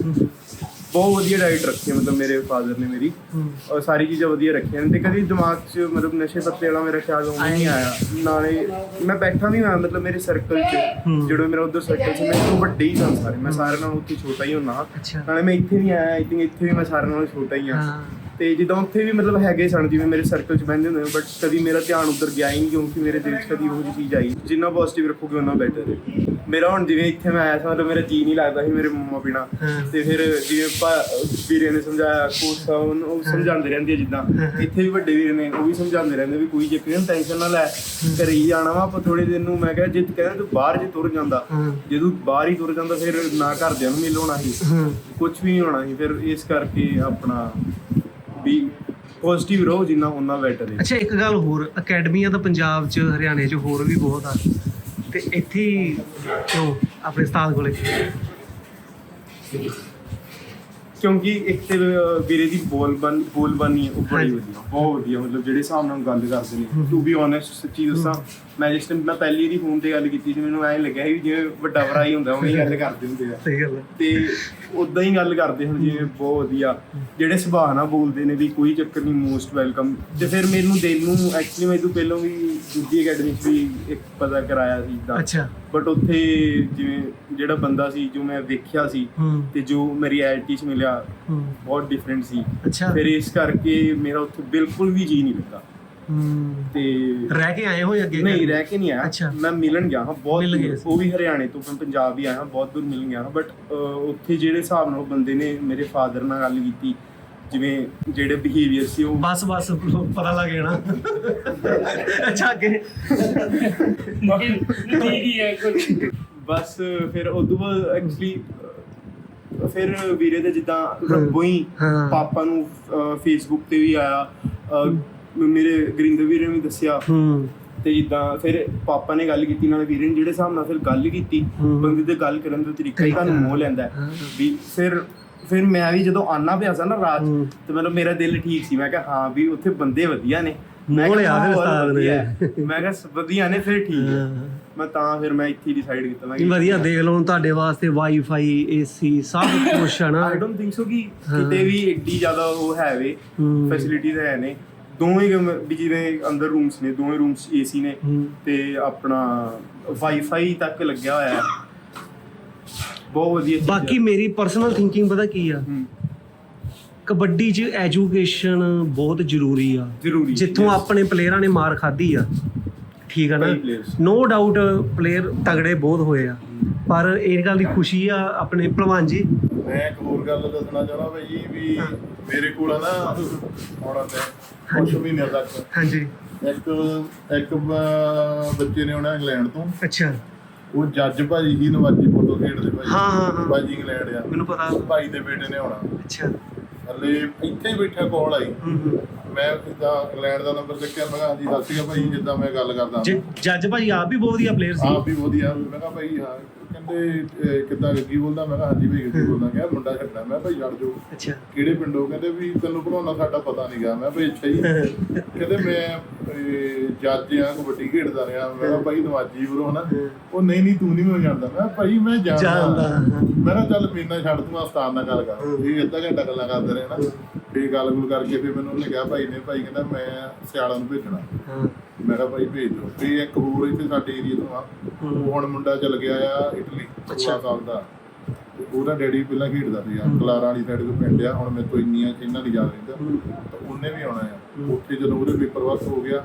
Speaker 3: ਬਹੁਤ ਵਧੀਆ ਡਾਈਟ ਰੱਖੀ ਹੈ ਮਤਲਬ ਮੇਰੇ ਫਾਦਰ ਨੇ ਮੇਰੀ।
Speaker 2: ਹੂੰ।
Speaker 3: ਔਰ ਸਾਰੀ ਚੀਜ਼ਾਂ ਵਧੀਆ ਰੱਖੀਆਂ ਨੇ। ਤੇ ਕਦੀ ਦਿਮਾਗ 'ਚ ਮਤਲਬ ਨਸ਼ੇ ਪੱਤੇ ਵਾਲਾ ਮੇਰਾ ਖਿਆਲ ਉਹ ਨਹੀਂ ਆਇਆ ਨਾਲੇ ਮੈਂ ਬੈਠਾ ਵੀ ਹੋਇਆ ਮਤਲਬ ਮੇਰੇ ਸਰਕਲ 'ਚ
Speaker 2: ਹੂੰ।
Speaker 3: ਜਿਹੜਾ ਮੇਰਾ ਉਧਰ ਸਰਕਲ 'ਚ ਮੈਂ ਤੋਂ ਵੱਡੇ ਹੀ ਸਨ ਸਾਰੇ। ਮੈਂ ਸਾਰਿਆਂ ਨਾਲੋਂ ਉੱਥੇ ਛੋਟਾ ਹੀ
Speaker 2: ਅੱਛਾ।
Speaker 3: ਨਾਲੇ ਮੈਂ ਇੱਥੇ ਵੀ ਆਇਆ ਆਈ ਥਿੰਕ ਇੱਥੇ ਵੀ ਮੈਂ ਸਾਰਿਆਂ ਨਾਲੋਂ ਛੋਟਾ ਹੀ ਹਾਂ।
Speaker 2: ਹਾਂ।
Speaker 3: ਤੇ ਜਿੱਦਾਂ ਉੱਥੇ ਵੀ ਮਤਲਬ ਹੈਗੇ ਸਨ ਜਿਵੇਂ ਮੇਰੇ ਸਰਕਲ 'ਚ ਬਹਿੰਦੇ ਹੁੰਦੇ ਬਟ ਕਦੀ ਮੇਰਾ ਧਿਆਨ ਉੱਧਰ ਗਿਆ ਹੀ ਨਹੀਂ ਕਿਉਂਕਿ ਮੇਰੇ ਦਿਲ 'ਚ ਕਦੀ ਉਹ ਜਿਹੀ ਚੀਜ਼ ਆਈ ਜਿੰਨਾ ਪੋਜ਼ਿਟਿਵ ਰੱਖੋਗੇ ਉਹਨਾਂ ਬੈਟਰ ਹੈ। ਮੇਰਾ ਹੁਣ ਜਿਵੇਂ ਇੱਥੇ ਮੈਂ ਆਇਆ ਸੀ ਮਤਲਬ ਮੇਰਾ ਜੀ ਨਹੀਂ ਲੱਗਦਾ ਸੀ ਮੇਰੇ ਮੰਮਾ ਬਿਨਾ। ਤੇ ਫਿਰ ਜਿਵੇਂ ਵੀਰੇ ਨੇ ਸਮਝਾਇਆ ਕੋਚ ਸਾਹਿਬ ਉਹ ਸਮਝਾਉਂਦੇ ਰਹਿੰਦੇ ਜਿੱਦਾਂ। ਇੱਥੇ ਵੀ ਵੱਡੇ ਵੀਰੇ ਨੇ ਉਹ ਵੀ ਸਮਝਾਉਂਦੇ ਰਹਿੰਦੇ ਵੀ ਕੋਈ ਚੱਕਰ ਨਹੀਂ ਟੈਨਸ਼ਨ ਨਾ ਲੈ ਘਰੇ ਹੀ ਜਾਣਾ ਵਾ ਆਪਾਂ ਥੋੜੇ ਦਿਨ ਨੂੰ ਮੈਂ ਕਿਹਾ ਜੇ ਕਹਿੰਦਾ ਤੂੰ ਬਾਹਰ ਜੇ ਤੁਰ ਜਾਂਦਾ
Speaker 2: ਹਾਂ।
Speaker 3: ਜੇ ਤੂੰ ਬਾਹਰ ਹੀ ਤੁਰ ਜਾਂਦਾ ਫਿਰ ਨਾ ਘਰਦਿਆਂ ਨੂੰ ਮਿਲ ਹੋਣਾ ਸੀ। ਕੁਝ ਵੀ ਨਹੀਂ ਹੋਣਾ ਸੀ ਫਿਰ ਇਸ ਕਰਕੇ ਆਪਣਾ ਵੀ ਪੋਜ਼ਿਟਿਵ ਰਹੋ ਜਿੰਨਾ ਉਹਨਾਂ ਬੈਟਰ ਹੈ।
Speaker 2: ਅੱਛਾ ਇੱਕ ਗੱਲ ਹੋਰ ਅਕੈਡਮੀਆਂ ਤਾਂ ਪੰਜਾਬ 'ਚ ਹਰਿਆਣੇ 'ਚ ਹੋਰ ਵੀ ਬਹੁਤ ਆ। ਤੇ ਇੱਥੇ ਕਿਉਂ ਆਪਣੇ ਉਸਤਾਦ ਕੋਲੇ?
Speaker 3: ਕਿਉਂਕਿ ਇੱਕ ਤੇ ਵੀਰੇ ਦੀ ਬੋਲਬਨ ਬੋਲਬਾਨੀ ਉਹ ਬੜੀ। ਵਧੀਆ ਬਹੁਤ ਵਧੀਆ ਮਤਲਬ ਜਿਹੜੇ ਹਿਸਾਬ ਨਾਲ ਗੱਲ ਕਰਦੇ ਨੇ। ਟੂ ਬੀ ਓਨੈਸਟ ਸੱਚੀ ਦੱਸਾਂ ਮੈਂ ਜਿਸ ਟਾਈਮ ਮੈਂ ਪਹਿਲੀ ਵਾਰੀ ਫੋਨ ਤੇ ਗੱਲ ਕੀਤੀ ਸੀ ਮੈਨੂੰ ਐਂ ਲੱਗਿਆ ਸੀ ਵੀ ਜਿਵੇਂ ਵੱਡਾ ਭਰਾ ਹੀ ਹੁੰਦਾ ਉਹੀ ਗੱਲ ਕਰਦੇ ਹੁੰਦੇ ਆ।
Speaker 2: ਸਹੀ ਗੱਲ
Speaker 3: ਤੇ ਉਦਾਂ ਹੀ ਗੱਲ ਕਰਦੇ ਹੁਣ ਜਿਵੇਂ ਬਹੁਤ ਵਧੀਆ। ਜਿਹੜੇ ਸੁਭਾਅ ਨਾਲ ਬੋਲਦੇ ਨੇ ਵੀ ਕੋਈ ਚੱਕਰ ਨਹੀਂ ਮੋਸਟ ਵੈਲਕਮ ਤੇ ਫਿਰ ਮੈਨੂੰ ਦਿਲ ਨੂੰ ਐਕਚੁਅਲੀ ਮੈਂ ਤੋਂ ਪਹਿਲਾਂ ਵੀ ਦੂਜੀ ਅਕੈਡਮੀ 'ਚ ਵੀ ਇੱਕ ਪਤਾ ਕਰਾਇਆ ਸੀ ਇਦਾਂ
Speaker 2: ਅੱਛਾ।
Speaker 3: ਬਟ ਉੱਥੇ ਜਿਵੇਂ ਜਿਹੜਾ ਬੰਦਾ ਸੀ ਜੋ ਮੈਂ ਵੇਖਿਆ ਸੀ ਤੇ ਜੋ ਮੇਰੀ ਰਿਐਲਿਟੀ 'ਚ ਮਿਲਿਆ ਬਹੁਤ ਡਿਫਰੈਂਟ ਸੀ। ਫਿਰ ਇਸ ਕਰਕੇ ਮੇਰਾ ਉੱਥੇ ਬਿਲਕੁਲ ਵੀ ਜੀ ਨਹੀਂ ਲੱਗਾ। ਤੇ
Speaker 2: ਰਹਿ ਕੇ ਆਏ ਹੋਏ ਅੱਗੇ
Speaker 3: ਨਹੀਂ ਰਹਿ ਕੇ ਨਹੀਂ ਆਇਆ
Speaker 2: ਅੱਛਾ।
Speaker 3: ਮੈਂ ਮਿਲਣ ਗਿਆ ਹਾਂ ਬਹੁਤ
Speaker 2: ਮਿਲ ਗਏ
Speaker 3: ਦੂਰ।
Speaker 2: ਸੀ।
Speaker 3: ਉਹ ਵੀ ਹਰਿਆਣੇ ਤੋਂ ਮੈਂ ਪੰਜਾਬ ਵੀ ਆਇਆ ਹਾਂ ਬਹੁਤ ਦੂਰ ਮਿਲਣ ਗਿਆ ਹਾਂ ਬਟ ਉੱਥੇ ਜਿਹੜੇ ਹਿਸਾਬ ਨਾਲ ਉਹ ਬੰਦੇ ਨੇ ਮੇਰੇ ਫਾਦਰ ਨਾਲ ਗੱਲ ਕੀਤੀ ਜਿਵੇਂ ਜਿਹੜੇ ਬਿਹੇਵੀਅਰ ਸੀ ਉਹ
Speaker 2: ਬਸ ਬਸ ਪਤਾ ਲੱਗ ਜਾਣਾ ਅੱਛਾ ਅੱਗੇ
Speaker 5: ਠੀਕ ਹੀ ਹੈ ਕੁਝ
Speaker 3: ਬਸ ਫਿਰ ਉਦੋਂ ਬਾਅਦ ਐਕਚੁਅਲੀ ਫਿਰ ਵੀਰੇ ਦੇ ਜਿੱਦਾਂ ਰੱਬੋਂ ਹੀ
Speaker 2: ਹਾਂ।
Speaker 3: ਪਾਪਾ ਨੂੰ ਫੇਸਬੁੱਕ ਤੇ ਵੀ ਆਇਆ ਅਹ, ਮੇਰੇ ਗਰਿੰਦਰ ਵੀਰੇ ਨੇ ਵੀ ਦੱਸਿਆ
Speaker 2: ਹੂੰ
Speaker 3: ਤੇ ਜਿੱਦਾਂ ਫਿਰ ਪਾਪਾ ਨੇ ਗੱਲ ਕੀਤੀ ਨਾਲ ਵੀਰੇ ਨੇ ਜਿਹੜੇ ਹਿਸਾਬ ਨਾਲ ਫਿਰ ਗੱਲ ਕੀਤੀ। ਬੰਦੇ ਦੇ ਗੱਲ ਕਰਨ ਦਾ ਤਰੀਕਾ ਹੀ ਤੁਹਾਨੂੰ ਮੋਹ ਲੈਂਦਾ। ਵੀ ਫਿਰ ਫਿਰ ਮੈਂ ਵੀ ਜਦੋਂ ਆਨਾ ਪਿਆ ਸੀ ਨਾ ਰਾਤ। ਤੇ ਮਤਲਬ ਮੇਰਾ ਦਿਲ ਠੀਕ ਸੀ ਮੈਂ ਕਿਹਾ ਹਾਂ ਵੀ ਉੱਥੇ ਬੰਦੇ ਵਧੀਆ ਨੇ ਮੈਂ ਕਿਹਾ
Speaker 2: ਫਿਰ ਉਸਤਾਦ ਨੇ।
Speaker 3: ਮੈਂ ਕਿਹਾ ਵਧੀਆ ਨੇ ਫਿਰ ਠੀਕ ਹੈ। ਮੈਂ ਤਾਂ ਫਿਰ ਮੈਂ ਇੱਥੇ ਡਿਸਾਈਡ ਕੀਤਾ ਮੈਂ
Speaker 2: ਨਹੀਂ ਵਧੀਆ ਦੇਖ ਲਓ ਤੁਹਾਡੇ ਵਾਸਤੇ ਵਾਈਫਾਈ ਏਸੀ ਸਭ ਕੁਝ ਹੈ ਨਾ
Speaker 3: ਆਈ ਡੋਨਟ ਥਿੰਕ ਸੋ ਕਿ। ਕਿਤੇ ਵੀ ਏਡੀ ਜ਼ਿਆਦਾ ਉਹ ਹੈ ਵੇ
Speaker 2: ਹੂੰ।
Speaker 3: ਫੈਸਿਲਿਟੀਜ਼ ਹੈ ਨੇ ਦੋਵੇਂ ਵੀ ਜਿਵੇਂ ਅੰਦਰ ਰੂਮਸ ਨੇ ਦੋਵੇਂ ਰੂਮਸ ਏਸੀ ਨੇ। ਤੇ ਆਪਣਾ ਵਾਈਫਾਈ ਤੱਕ ਲੱਗਿਆ ਹੋਇਆ ਹੈ। ਬਹੁਤ ਵਧੀਆ ਚੀਜ਼ ਹੈ।
Speaker 2: ਬਾਕੀ ਮੇਰੀ ਪਰਸਨਲ ਥਿੰਕਿੰਗ ਪਤਾ ਕੀ ਆ?
Speaker 3: ਹੂੰ,
Speaker 2: ਕਬੱਡੀ 'ਚ ਐਜੂਕੇਸ਼ਨ ਬਹੁਤ ਜ਼ਰੂਰੀ ਆ।
Speaker 3: ਜ਼ਰੂਰੀ
Speaker 2: ਜਿੱਥੋਂ
Speaker 3: yes।
Speaker 2: ਆਪਣੇ ਪਲੇਅਰਾਂ ਨੇ ਮਾਰ ਖਾਧੀ ਆ। ਠੀਕ ਆ ਨਾ?
Speaker 3: ਕਈ players।
Speaker 2: ਨੋ ਡਾਊਟ ਪਲੇਅਰ ਤਗੜੇ ਬਹੁਤ ਹੋਏ ਆ। ਪਰ ਇਹ ਗੱਲ ਦੀ ਖੁਸ਼ੀ ਆ ਆਪਣੇ ਭਲਵਾਨ ਜੀ।
Speaker 1: ਮੈਂ ਇੱਕ ਹੋਰ ਗੱਲ ਦੱਸਣਾ ਚਾਹੁੰਦਾ ਭਾਈ ਜੀ ਵੀ ਮੇਰੇ ਕੋਲ ਆ ਨਾ ਹੁਣ ਤੇ ਕੁਝ ਮਹੀਨਿਆਂ ਤੱਕ।
Speaker 2: ਹਾਂਜੀ।
Speaker 1: ਇੱਕ ਇੱਕ ਬ- ਬੱਚੇ ਨੇ ਆਉਣਾ ਇੰਗਲੈਂਡ ਤੋਂ।
Speaker 2: ਅੱਛਾ।
Speaker 1: ਉਹ ਜੱਜ ਭਾਜੀ ਹੀ ਖੇਡਦੇ ਭਾਈ
Speaker 2: ਹਾਂ, ਹਾਂ, ਹਾਂ।
Speaker 1: ਭਾਜੀ ਇੰਗਲੈਂਡ ਆ।
Speaker 2: ਮੈਨੂੰ ਪਤਾ।
Speaker 1: ਭਾਈ ਦੇ ਬੇਟੇ ਨੇ ਆਉਣਾ।
Speaker 2: ਅੱਛਾ।
Speaker 1: ਹਲੇ ਇੱਥੇ ਹੀ ਬੈਠਾ ਕਾਲ ਆਈ।
Speaker 2: ਹੂੰ ਹੂੰ।
Speaker 1: ਮੈਂ ਜਿੱਦਾਂ ਇੰਗਲੈਂਡ ਦਾ ਨੰਬਰ ਚੱਕਿਆ ਮੈਂ ਕਿਹਾ ਹਾਂਜੀ ਸਤਿ ਸ਼੍ਰੀ ਅਕਾਲ ਭਾਈ ਜਿੱਦਾਂ ਮੈਂ ਗੱਲ ਕਰਦਾ।
Speaker 2: ਜ- ਜੱਜ ਭਾਈ ਆਪ ਵੀ ਬਹੁਤ ਵਧੀਆ ਪਲੇਅਰ ਸੀ।
Speaker 1: ਆਪ ਵੀ ਵਧੀਆ। ਮੈਂ ਕਿਹਾ ਭਾਈ ਹਾਂ। ਕਹਿੰਦੇ ਕਿੱਦਾਂ ਗੱਗੀ ਬੋਲਦਾ? ਮੈਂ ਕਿਹਾ ਹਾਂਜੀ ਭਾਈ ਗੱਗੀ ਬੋਲਦਾ। ਕਿਹਾ ਮੁੰਡਾ ਛੱਡਣਾ। ਮੈਂ ਭਾਈ ਛੱਡ ਜੋ
Speaker 2: ਅੱਛਾ।
Speaker 1: ਕਿਹੜੇ ਪਿੰਡੋਂ? ਕਹਿੰਦੇ ਵੀ ਤੈਨੂੰ ਬਣਾਉਣਾ ਸਾਡਾ ਪਤਾ ਨਹੀਂ ਗਾ। ਮੈਂ ਭਾਈ ਅੱਛਾ ਜੀ। ਕਹਿੰਦੇ ਮੈਂ ਜੱਜ ਆ ਕਬੱਡੀ ਖੇਡਦਾ ਰਿਹਾ। ਮੈਂ ਕਿਹਾ ਭਾਈ ਨਵਾਜੀ ਬਰੋ ਹਨਾ। ਉਹ ਨਹੀਂ ਨਹੀਂ ਤੂੰ ਨਹੀਂ ਮੈਨੂੰ ਜਾਣਦਾ। ਮੈਂ ਭਾਈ ਮੈਂ
Speaker 2: ਜਾਣਦਾ।
Speaker 1: ਮੈਂ ਕਿਹਾ ਚੱਲ ਮੀਨਾ ਛੱਡ ਤੂੰ ਆਸਤਾਨ ਨਾਲ ਗੱਲ ਕਰ। ਇਹ ਅੱਧਾ ਘੰਟਾ ਗੱਲਾਂ ਕਰਦੇ ਰਹੇ ਨਾ ਫੇਰ ਗੱਲ ਗੁੱਲ ਕਰਕੇ ਫਿਰ ਮੈਨੂੰ ਉਹਨੇ ਕਿਹਾ ਭਾਈ ਨੇ ਭਾਈ ਕਹਿੰਦਾ ਮੈਂ ਸਿਆਲਾਂ ਨੂੰ ਭੇਜਣਾ।
Speaker 2: ਹਾਂ।
Speaker 1: ਮੈਂ ਕਿਹਾ ਭਾਈ ਭੇਜ ਦਿਓ। ਤੇ ਇੱਕ ਹੋਰ ਇੱਥੇ ਸਾਡੇ ਏਰੀਆ ਤੋਂ ਆ। ਉਹ ਹੁਣ ਮੁੰਡਾ ਚੱਲ ਗਿਆ ਆ ਇਟਲੀ 16 ਸਾਲ ਦਾ। ਤੇ ਉਹਦਾ ਡੈਡੀ ਪਹਿਲਾਂ ਖੇਡਦਾ ਸੀ ਆ ਕਲਾਰਾ ਵਾਲੀ ਸਾਈਡ ਤੋਂ ਪਿੰਡ ਆ। ਹੁਣ ਮੇਰੇ ਤੋਂ ਇੰਨੀਆਂ ਇਹਨਾਂ ਦੀ ਯਾਦ ਰਹਿੰਦਾ। ਤਾਂ ਉਹਨੇ ਵੀ ਆਉਣਾ ਆ। ਉੱਥੇ ਜਦੋਂ ਉਹਦੇ ਪੇਪਰ ਵਰਕ ਹੋ ਗਿਆ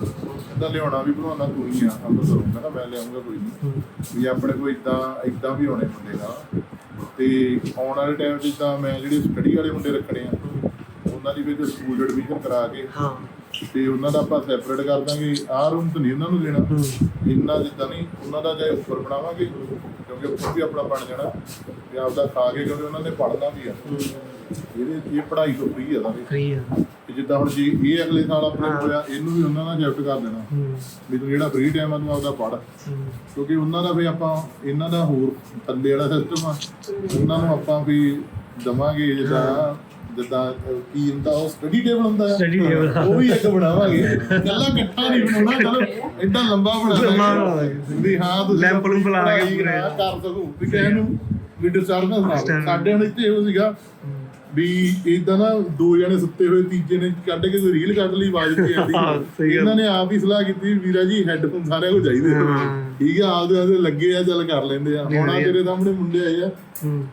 Speaker 1: ਕਹਿੰਦਾ ਲਿਆਉਣਾ ਵੀ ਬਣਾਉਣਾ ਤੂੰ ਹੀ ਆ। ਅੰਮ੍ਰਿਤਸਰੋਂ ਮੈਂ ਕਿਹਾ ਮੈਂ ਲਿਆਉਂਗਾ ਕੋਈ ਨਹੀਂ ਵੀ ਆਪਣੇ ਕੋਲ ਇਦਾਂ ਇਦਾਂ ਵੀ ਆਉਣੇ ਮੁੰਡੇ ਦਾ ਤੇ ਆਉਣ ਵਾਲੇ ਟਾਈਮ ਤਾਂ ਮੈਂ ਜਿਹੜੇ ਸਟੱਡੀ ਵਾਲੇ ਮੁੰਡੇ ਰੱਖਣੇ ਆ ਉਹਨਾਂ ਦੀ ਵੀ ਤੇ ਸਕੂਲ ਐਡਮਿਸ਼ਨ ਕਰਾ ਕੇ
Speaker 2: ਹਾਂ।
Speaker 1: ਤੇ ਉਹਨਾਂ ਦਾ ਆਪਾਂ ਸੈਪਰੇਟ ਕਰ ਦਾਂਗੇ। ਆਹ ਰੂਮ ਤਾਂ ਨਹੀਂ ਉਹਨਾਂ ਨੂੰ ਦੇਣਾ ਇੰਨਾ ਜਿੱਦਾਂ ਨਹੀਂ ਉਹਨਾਂ ਦਾ ਚਾਹੇ ਉੱਪਰ ਬਣਾਵਾਂਗੇ ਕਿਉਂਕਿ ਉੱਪਰ ਵੀ ਆਪਣਾ ਬਣ ਜਾਣਾ ਤੇ ਆਪਦਾ ਖਾ ਕੇ ਕਿਉਂਕਿ ਉਹਨਾਂ ਨੇ ਪੜ੍ਹਨਾ ਵੀ ਆ। ਇਹਦੇ ਇਹ ਪੜ੍ਹਾਈ ਤੋਂ ਫ੍ਰੀ ਆ ਸਾਰੇ
Speaker 2: ਸਹੀ ਆ।
Speaker 1: ਤੇ ਜਿੱਦਾਂ ਹੁਣ ਜੀ ਇਹ ਅਗਲੇ ਸਾਲ ਆਪਣੇ ਕੋਲ ਆ ਇਹਨੂੰ ਵੀ ਉਹਨਾਂ ਨਾਲ ਸ਼ਿਫਟ ਕਰ ਦੇਣਾ। ਵੀ ਤੂੰ ਜਿਹੜਾ ਫ੍ਰੀ ਟਾਈਮ ਆ ਤੂੰ ਆਪਦਾ ਪੜ੍ਹ।
Speaker 2: ਹੂੰ।
Speaker 1: ਕਿਉਂਕਿ ਉਹਨਾਂ ਦਾ ਵੀ ਆਪਾਂ ਇਹਨਾਂ ਦਾ ਹੋਰ ਥੱਲੇ ਵਾਲਾ ਸਿਸਟਮ ਆ। ਉਹਨਾਂ ਨੂੰ ਆਪਾਂ ਵੀ ਦਵਾਂਗੇ ਜਿੱਦਾਂ ਜਿੱਦਾਂ ਕੀ ਹੁੰਦਾ ਉਹ ਸਟੱਡੀ ਟੇਬਲ ਹੁੰਦਾ ਆ
Speaker 2: Study table, ਹਾਂ।
Speaker 1: ਉਹ ਵੀ ਇੱਕ ਬਣਾਵਾਂਗੇ ਕੱਲਾ ਇਕੱਠਾ ਨਹੀਂ ਬਣਾਉਣਾ ਚਲੋ ਐਡਾ ਲੰਬਾ।
Speaker 2: ਬਣਾਵਾਂਗੇ।
Speaker 1: ਵੀ ਹਾਂ ਤੁਸੀਂ
Speaker 2: ਲੈਂਪ ਲੂੰਪ ਲਾ ਕੇ ਪੂਰੇ।
Speaker 1: ਕਰ ਸਕੋ ਵੀ ਕਿਸੇ ਨੂੰ ਵੀ ਡਿਸਟਰਬੈਂਸ ਨਾ। ਸਾਡੇ ਹੁਣ ਇੱਥੇ ਇਹੋ ਸੀਗਾ ਵੀ ਇਦਾਂ ਨਾ ਦੋ ਜਣੇ ਸੁੱਤੇ ਹੋਏ ਤੀਜੇ ਨੇ ਕੱਢ ਕੇ ਕੋਈ ਰੀਲ ਕੱਢ ਲਈ ਆਵਾਜ਼ ਤੇ
Speaker 2: ਹਾਂ,
Speaker 1: ਆਉਂਦੀ
Speaker 2: ਗੱਲ।
Speaker 1: ਇਹਨਾਂ ਨੇ ਆਪ ਹੀ ਸਲਾਹ ਕੀਤੀ ਵੀਰਾ ਜੀ ਹੈੱਡਫੋਨ ਸਾਰਿਆਂ ਕੋਲ ਚਾਹੀਦੇ।
Speaker 2: ਹਾਂ।
Speaker 1: ਠੀਕ ਆ ਆਪਦੇ ਆਪਦੇ ਲੱਗੇ ਆ ਚੱਲ ਕਰ ਲੈਂਦੇ ਆ ਹੁਣ ਆ। ਤੇਰੇ ਸਾਹਮਣੇ ਮੁੰਡੇ ਆਏ ਆ
Speaker 2: ਹੂੰ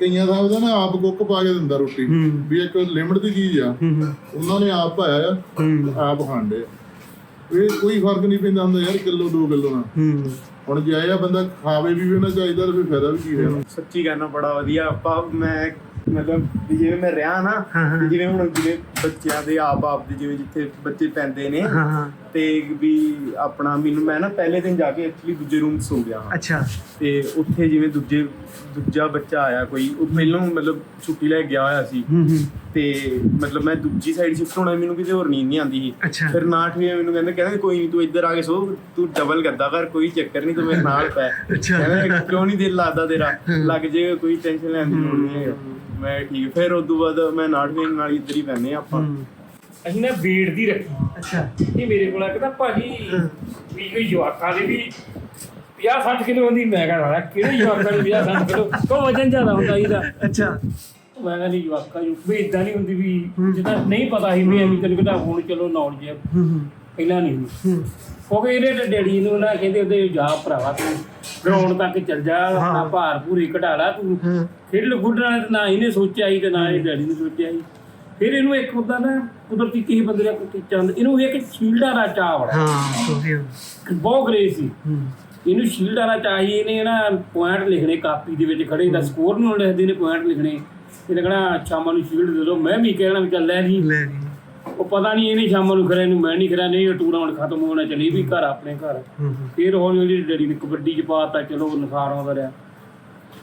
Speaker 1: ਕਈਆਂ ਦਾ ਨਾ ਆਪ ਕੁੱਕ ਪਾ ਕੇ ਦਿੰਦਾ ਰੋਟੀ। ਵੀ ਇੱਕ ਲਿਮਟ ਦੀ ਚੀਜ਼ ਆ। ਉਹਨਾਂ ਨੇ ਆਪ ਪਾਇਆ ਆ ਆਪ ਖਾਂਦੇ ਇਹ ਕੋਈ ਫ਼ਰਕ ਨਹੀਂ ਪੈਂਦਾ ਹੁੰਦਾ ਯਾਰ ਕਿਲੋ 2 ਕਿਲੋ ਨਾਲ। ਹੁਣ ਜੇ ਆਇਆ ਬੰਦਾ ਖਾਵੇ ਵੀ ਵੀ ਨਾ ਚਾਹੀਦਾ ਤਾਂ ਫਿਰ ਫਾਇਦਾ ਵੀ ਕੀ ਹੋਇਆ
Speaker 3: ਸੱਚੀ ਕਹਿਣਾ ਬੜਾ ਵਧੀਆ। ਆਪਾਂ ਮੈਂ ਮਤਲਬ ਵੀ ਜਿਵੇਂ ਮੈਂ ਰਿਹਾ ਨਾ ਜਿਵੇਂ ਹੁਣ ਜਿਵੇਂ ਬੱਚਿਆਂ ਦੇ ਆਪ ਆਪ ਦੇ ਜਿਵੇਂ ਜਿੱਥੇ ਬੱਚੇ ਪੈਂਦੇ ਨੇ ਤੇ ਵੀ ਆਪਣਾ ਮੈਨੂੰ ਮੈਂ ਨਾ ਪਹਿਲੇ ਦਿਨ ਜਾ ਕੇ ਐਕਚੁਅਲੀ ਦੂਜੇ ਰੂਮ ਸੋ ਗਿਆ ਹਾਂ।
Speaker 2: ਅੱਛਾ।
Speaker 3: ਤੇ ਉੱਥੇ ਜਿਵੇਂ ਦੂਜੇ ਦੂਜਾ ਬੱਚਾ ਆਇਆ ਕੋਈ ਉਹ ਪਹਿਲਾਂ ਮਤਲਬ ਛੁੱਟੀ ਲੈ ਗਿਆ ਹੋਇਆ ਸੀ। ਤੇ ਮਤਲਬ ਮੈਂ ਦੂਜੀ ਸਾਈਡ ਸ਼ਿਫਟ ਹੋਣਾ ਮੈਨੂੰ ਕਿਤੇ ਹੋਰ ਨੀਂਦ ਨਹੀਂ ਆਉਂਦੀ ਸੀ। ਫਿਰ ਨਾਠ ਵੀ ਮੈਨੂੰ ਕਹਿੰਦੇ ਕਹਿੰਦੇ ਕੋਈ ਨਹੀਂ ਤੂੰ ਇੱਧਰ ਆ ਕੇ ਸੋ ਤੂੰ ਡਬਲ ਕਰਦਾ ਕਰ ਕੋਈ ਚੱਕਰ ਨਹੀਂ ਤੂੰ ਮੇਰੇ ਨਾਲ ਪੈ। ਕਹਿੰਦੇ ਕਿਉਂ ਨਹੀਂ ਦਿਲ ਲੱਗਦਾ ਤੇਰਾ? ਲੱਗ ਜੇ ਕੋਈ ਟੈਨਸ਼ਨ ਲੈਣ ਦੀ ਲੋੜ ਨਹੀਂ ਹੈ। ਮੈਂ ਠੀਕ ਫਿਰ ਉਸ ਤੋਂ ਬਾਅਦ ਮੈਂ ਨਾਠ ਵੀ ਨਾਲ ਇੱਧਰ ਹੀ ਪੈਨੇ ਆਪਾਂ।
Speaker 2: ਹੂੰ।
Speaker 5: ਅਸੀਂ ਨਾ ਵੇਟ ਦੀ ਰੱਖੀ।
Speaker 2: ਅੱਛਾ।
Speaker 5: ਇਹ ਮੇਰੇ ਕੋਲ ਆ ਕਹਿੰਦਾ ਭਾਜੀ ਵੀ ਕੋਈ ਜਵਾਕਾਂ ਦੇ ਵੀ 50 60 ਕਿਲੋ ਹੁੰਦੀ ਮੈਂ ਕਹਿੰਦਾ ਕਿਹੜੇ ਜਵਾਕਾਂ ਦੇ 50 60 ਕਿਲੋ? ਕੋ ਵਜਨ ਜ਼ਿਆਦਾ ਹੁੰਦਾ ਇਹਦਾ
Speaker 2: ਅੱਛਾ।
Speaker 5: ਮੈਂ ਕਹਿੰਦਾ ਨਹੀਂ ਜਵਾਕਾਂ ਨੂੰ ਵੀ ਇਦਾਂ ਨਹੀਂ ਹੁੰਦੀ ਵੀ ਜਿੱਦਾਂ ਨਹੀਂ ਪਤਾ ਸੀ ਵੀ ਐਵੇਂ ਕਦੇ ਕਦਾ ਹੁਣ ਚਲੋ ਨੌਲੇਜ ਹੈ
Speaker 2: ਹੂੰ ਹੂੰ।
Speaker 5: ਪਹਿਲਾਂ ਨਹੀਂ ਸੀ। ਕਿਉਂਕਿ ਇਹਦੇ ਤੇ ਡੈਡੀ ਨੂੰ ਨਾ ਕਹਿੰਦੇ ਉਹਦੇ ਜਾ ਭਰਾਵਾ ਤੂੰ ਗਰਾਊਂਡ ਤੱਕ ਚੱਲ ਜਾ ਆਪਣਾ ਭਾਰ ਪੂਰੀ ਘਟਾ ਲਾ ਤੂੰ। ਖੇਡ ਖੁੱਡਣਾ ਨਾ ਇਹਨੇ ਸੋਚਿਆ ਸੀ ਤੇ ਨਾ ਇਹ ਡੈਡੀ ਨੇ ਸੋਚਿਆ ਸੀ। ਫਿਰ ਇਹਨੂੰ ਇੱਕ ਹੁੰਦਾ ਨਾ ਕੁਦਰਤੀ ਕਿਸੇ ਬੰਦੇ ਦਾ ਕੋਈ ਚੰਦ ਇਹਨੂੰ ਇੱਕ ਸ਼ੀਲਡਾਂ ਦਾ ਚਾਹ ਬੜਾ।
Speaker 2: ਹਾਂ
Speaker 5: ਬਹੁਤ ਗਰੇਜ ਸੀ।
Speaker 2: ਹੂੰ।
Speaker 5: ਇਹਨੂੰ ਸ਼ੀਲਡਾਂ ਦਾ ਚਾਹੀਏ ਇਹਨੇ ਨਾ ਪੁਆਇੰਟ ਲਿਖਣੇ ਕਾਪੀ ਦੇ ਵਿੱਚ ਖੜੇ ਦਾ ਸਕੋਰ ਨੂੰ ਲਿਖਦੇ ਨੇ ਪੁਆਇੰਟ ਲਿਖਣੇ। ਇਹਨੇ ਕਹਣਾ ਸ਼ਾਮਾਂ ਨੂੰ ਸ਼ੀਲਡ ਦੇ ਦਿਓ। ਮੈਂ ਵੀ ਕਹਿਣਾ ਵੀ ਚੱਲ ਲੈ ਜੀ।
Speaker 2: ਲੈ ਜੀ।
Speaker 5: ਉਹ ਪਤਾ ਨਹੀਂ ਇਹਨੇ ਸ਼ਾਮਾਂ ਨੂੰ ਖੜਾ ਇਹਨੂੰ ਮੈਂ ਨਹੀਂ ਖੜਾ ਨਹੀਂ ਇਹ ਟੂਰਨਾਮੈਂਟ ਖਤਮ ਹੋਣਾ ਚਲੀ ਵੀ ਘਰ ਆਪਣੇ ਘਰ।
Speaker 2: ਹੂੰ ਹੂੰ।
Speaker 5: ਫਿਰ ਹੌਲੀ ਹੌਲੀ ਡੈਡੀ ਨੇ ਕਬੱਡੀ ਚ ਪਾਤਾ ਚਲੋ ਨਿਖਾਰ ਆਉਂਦਾ ਰਿਹਾ।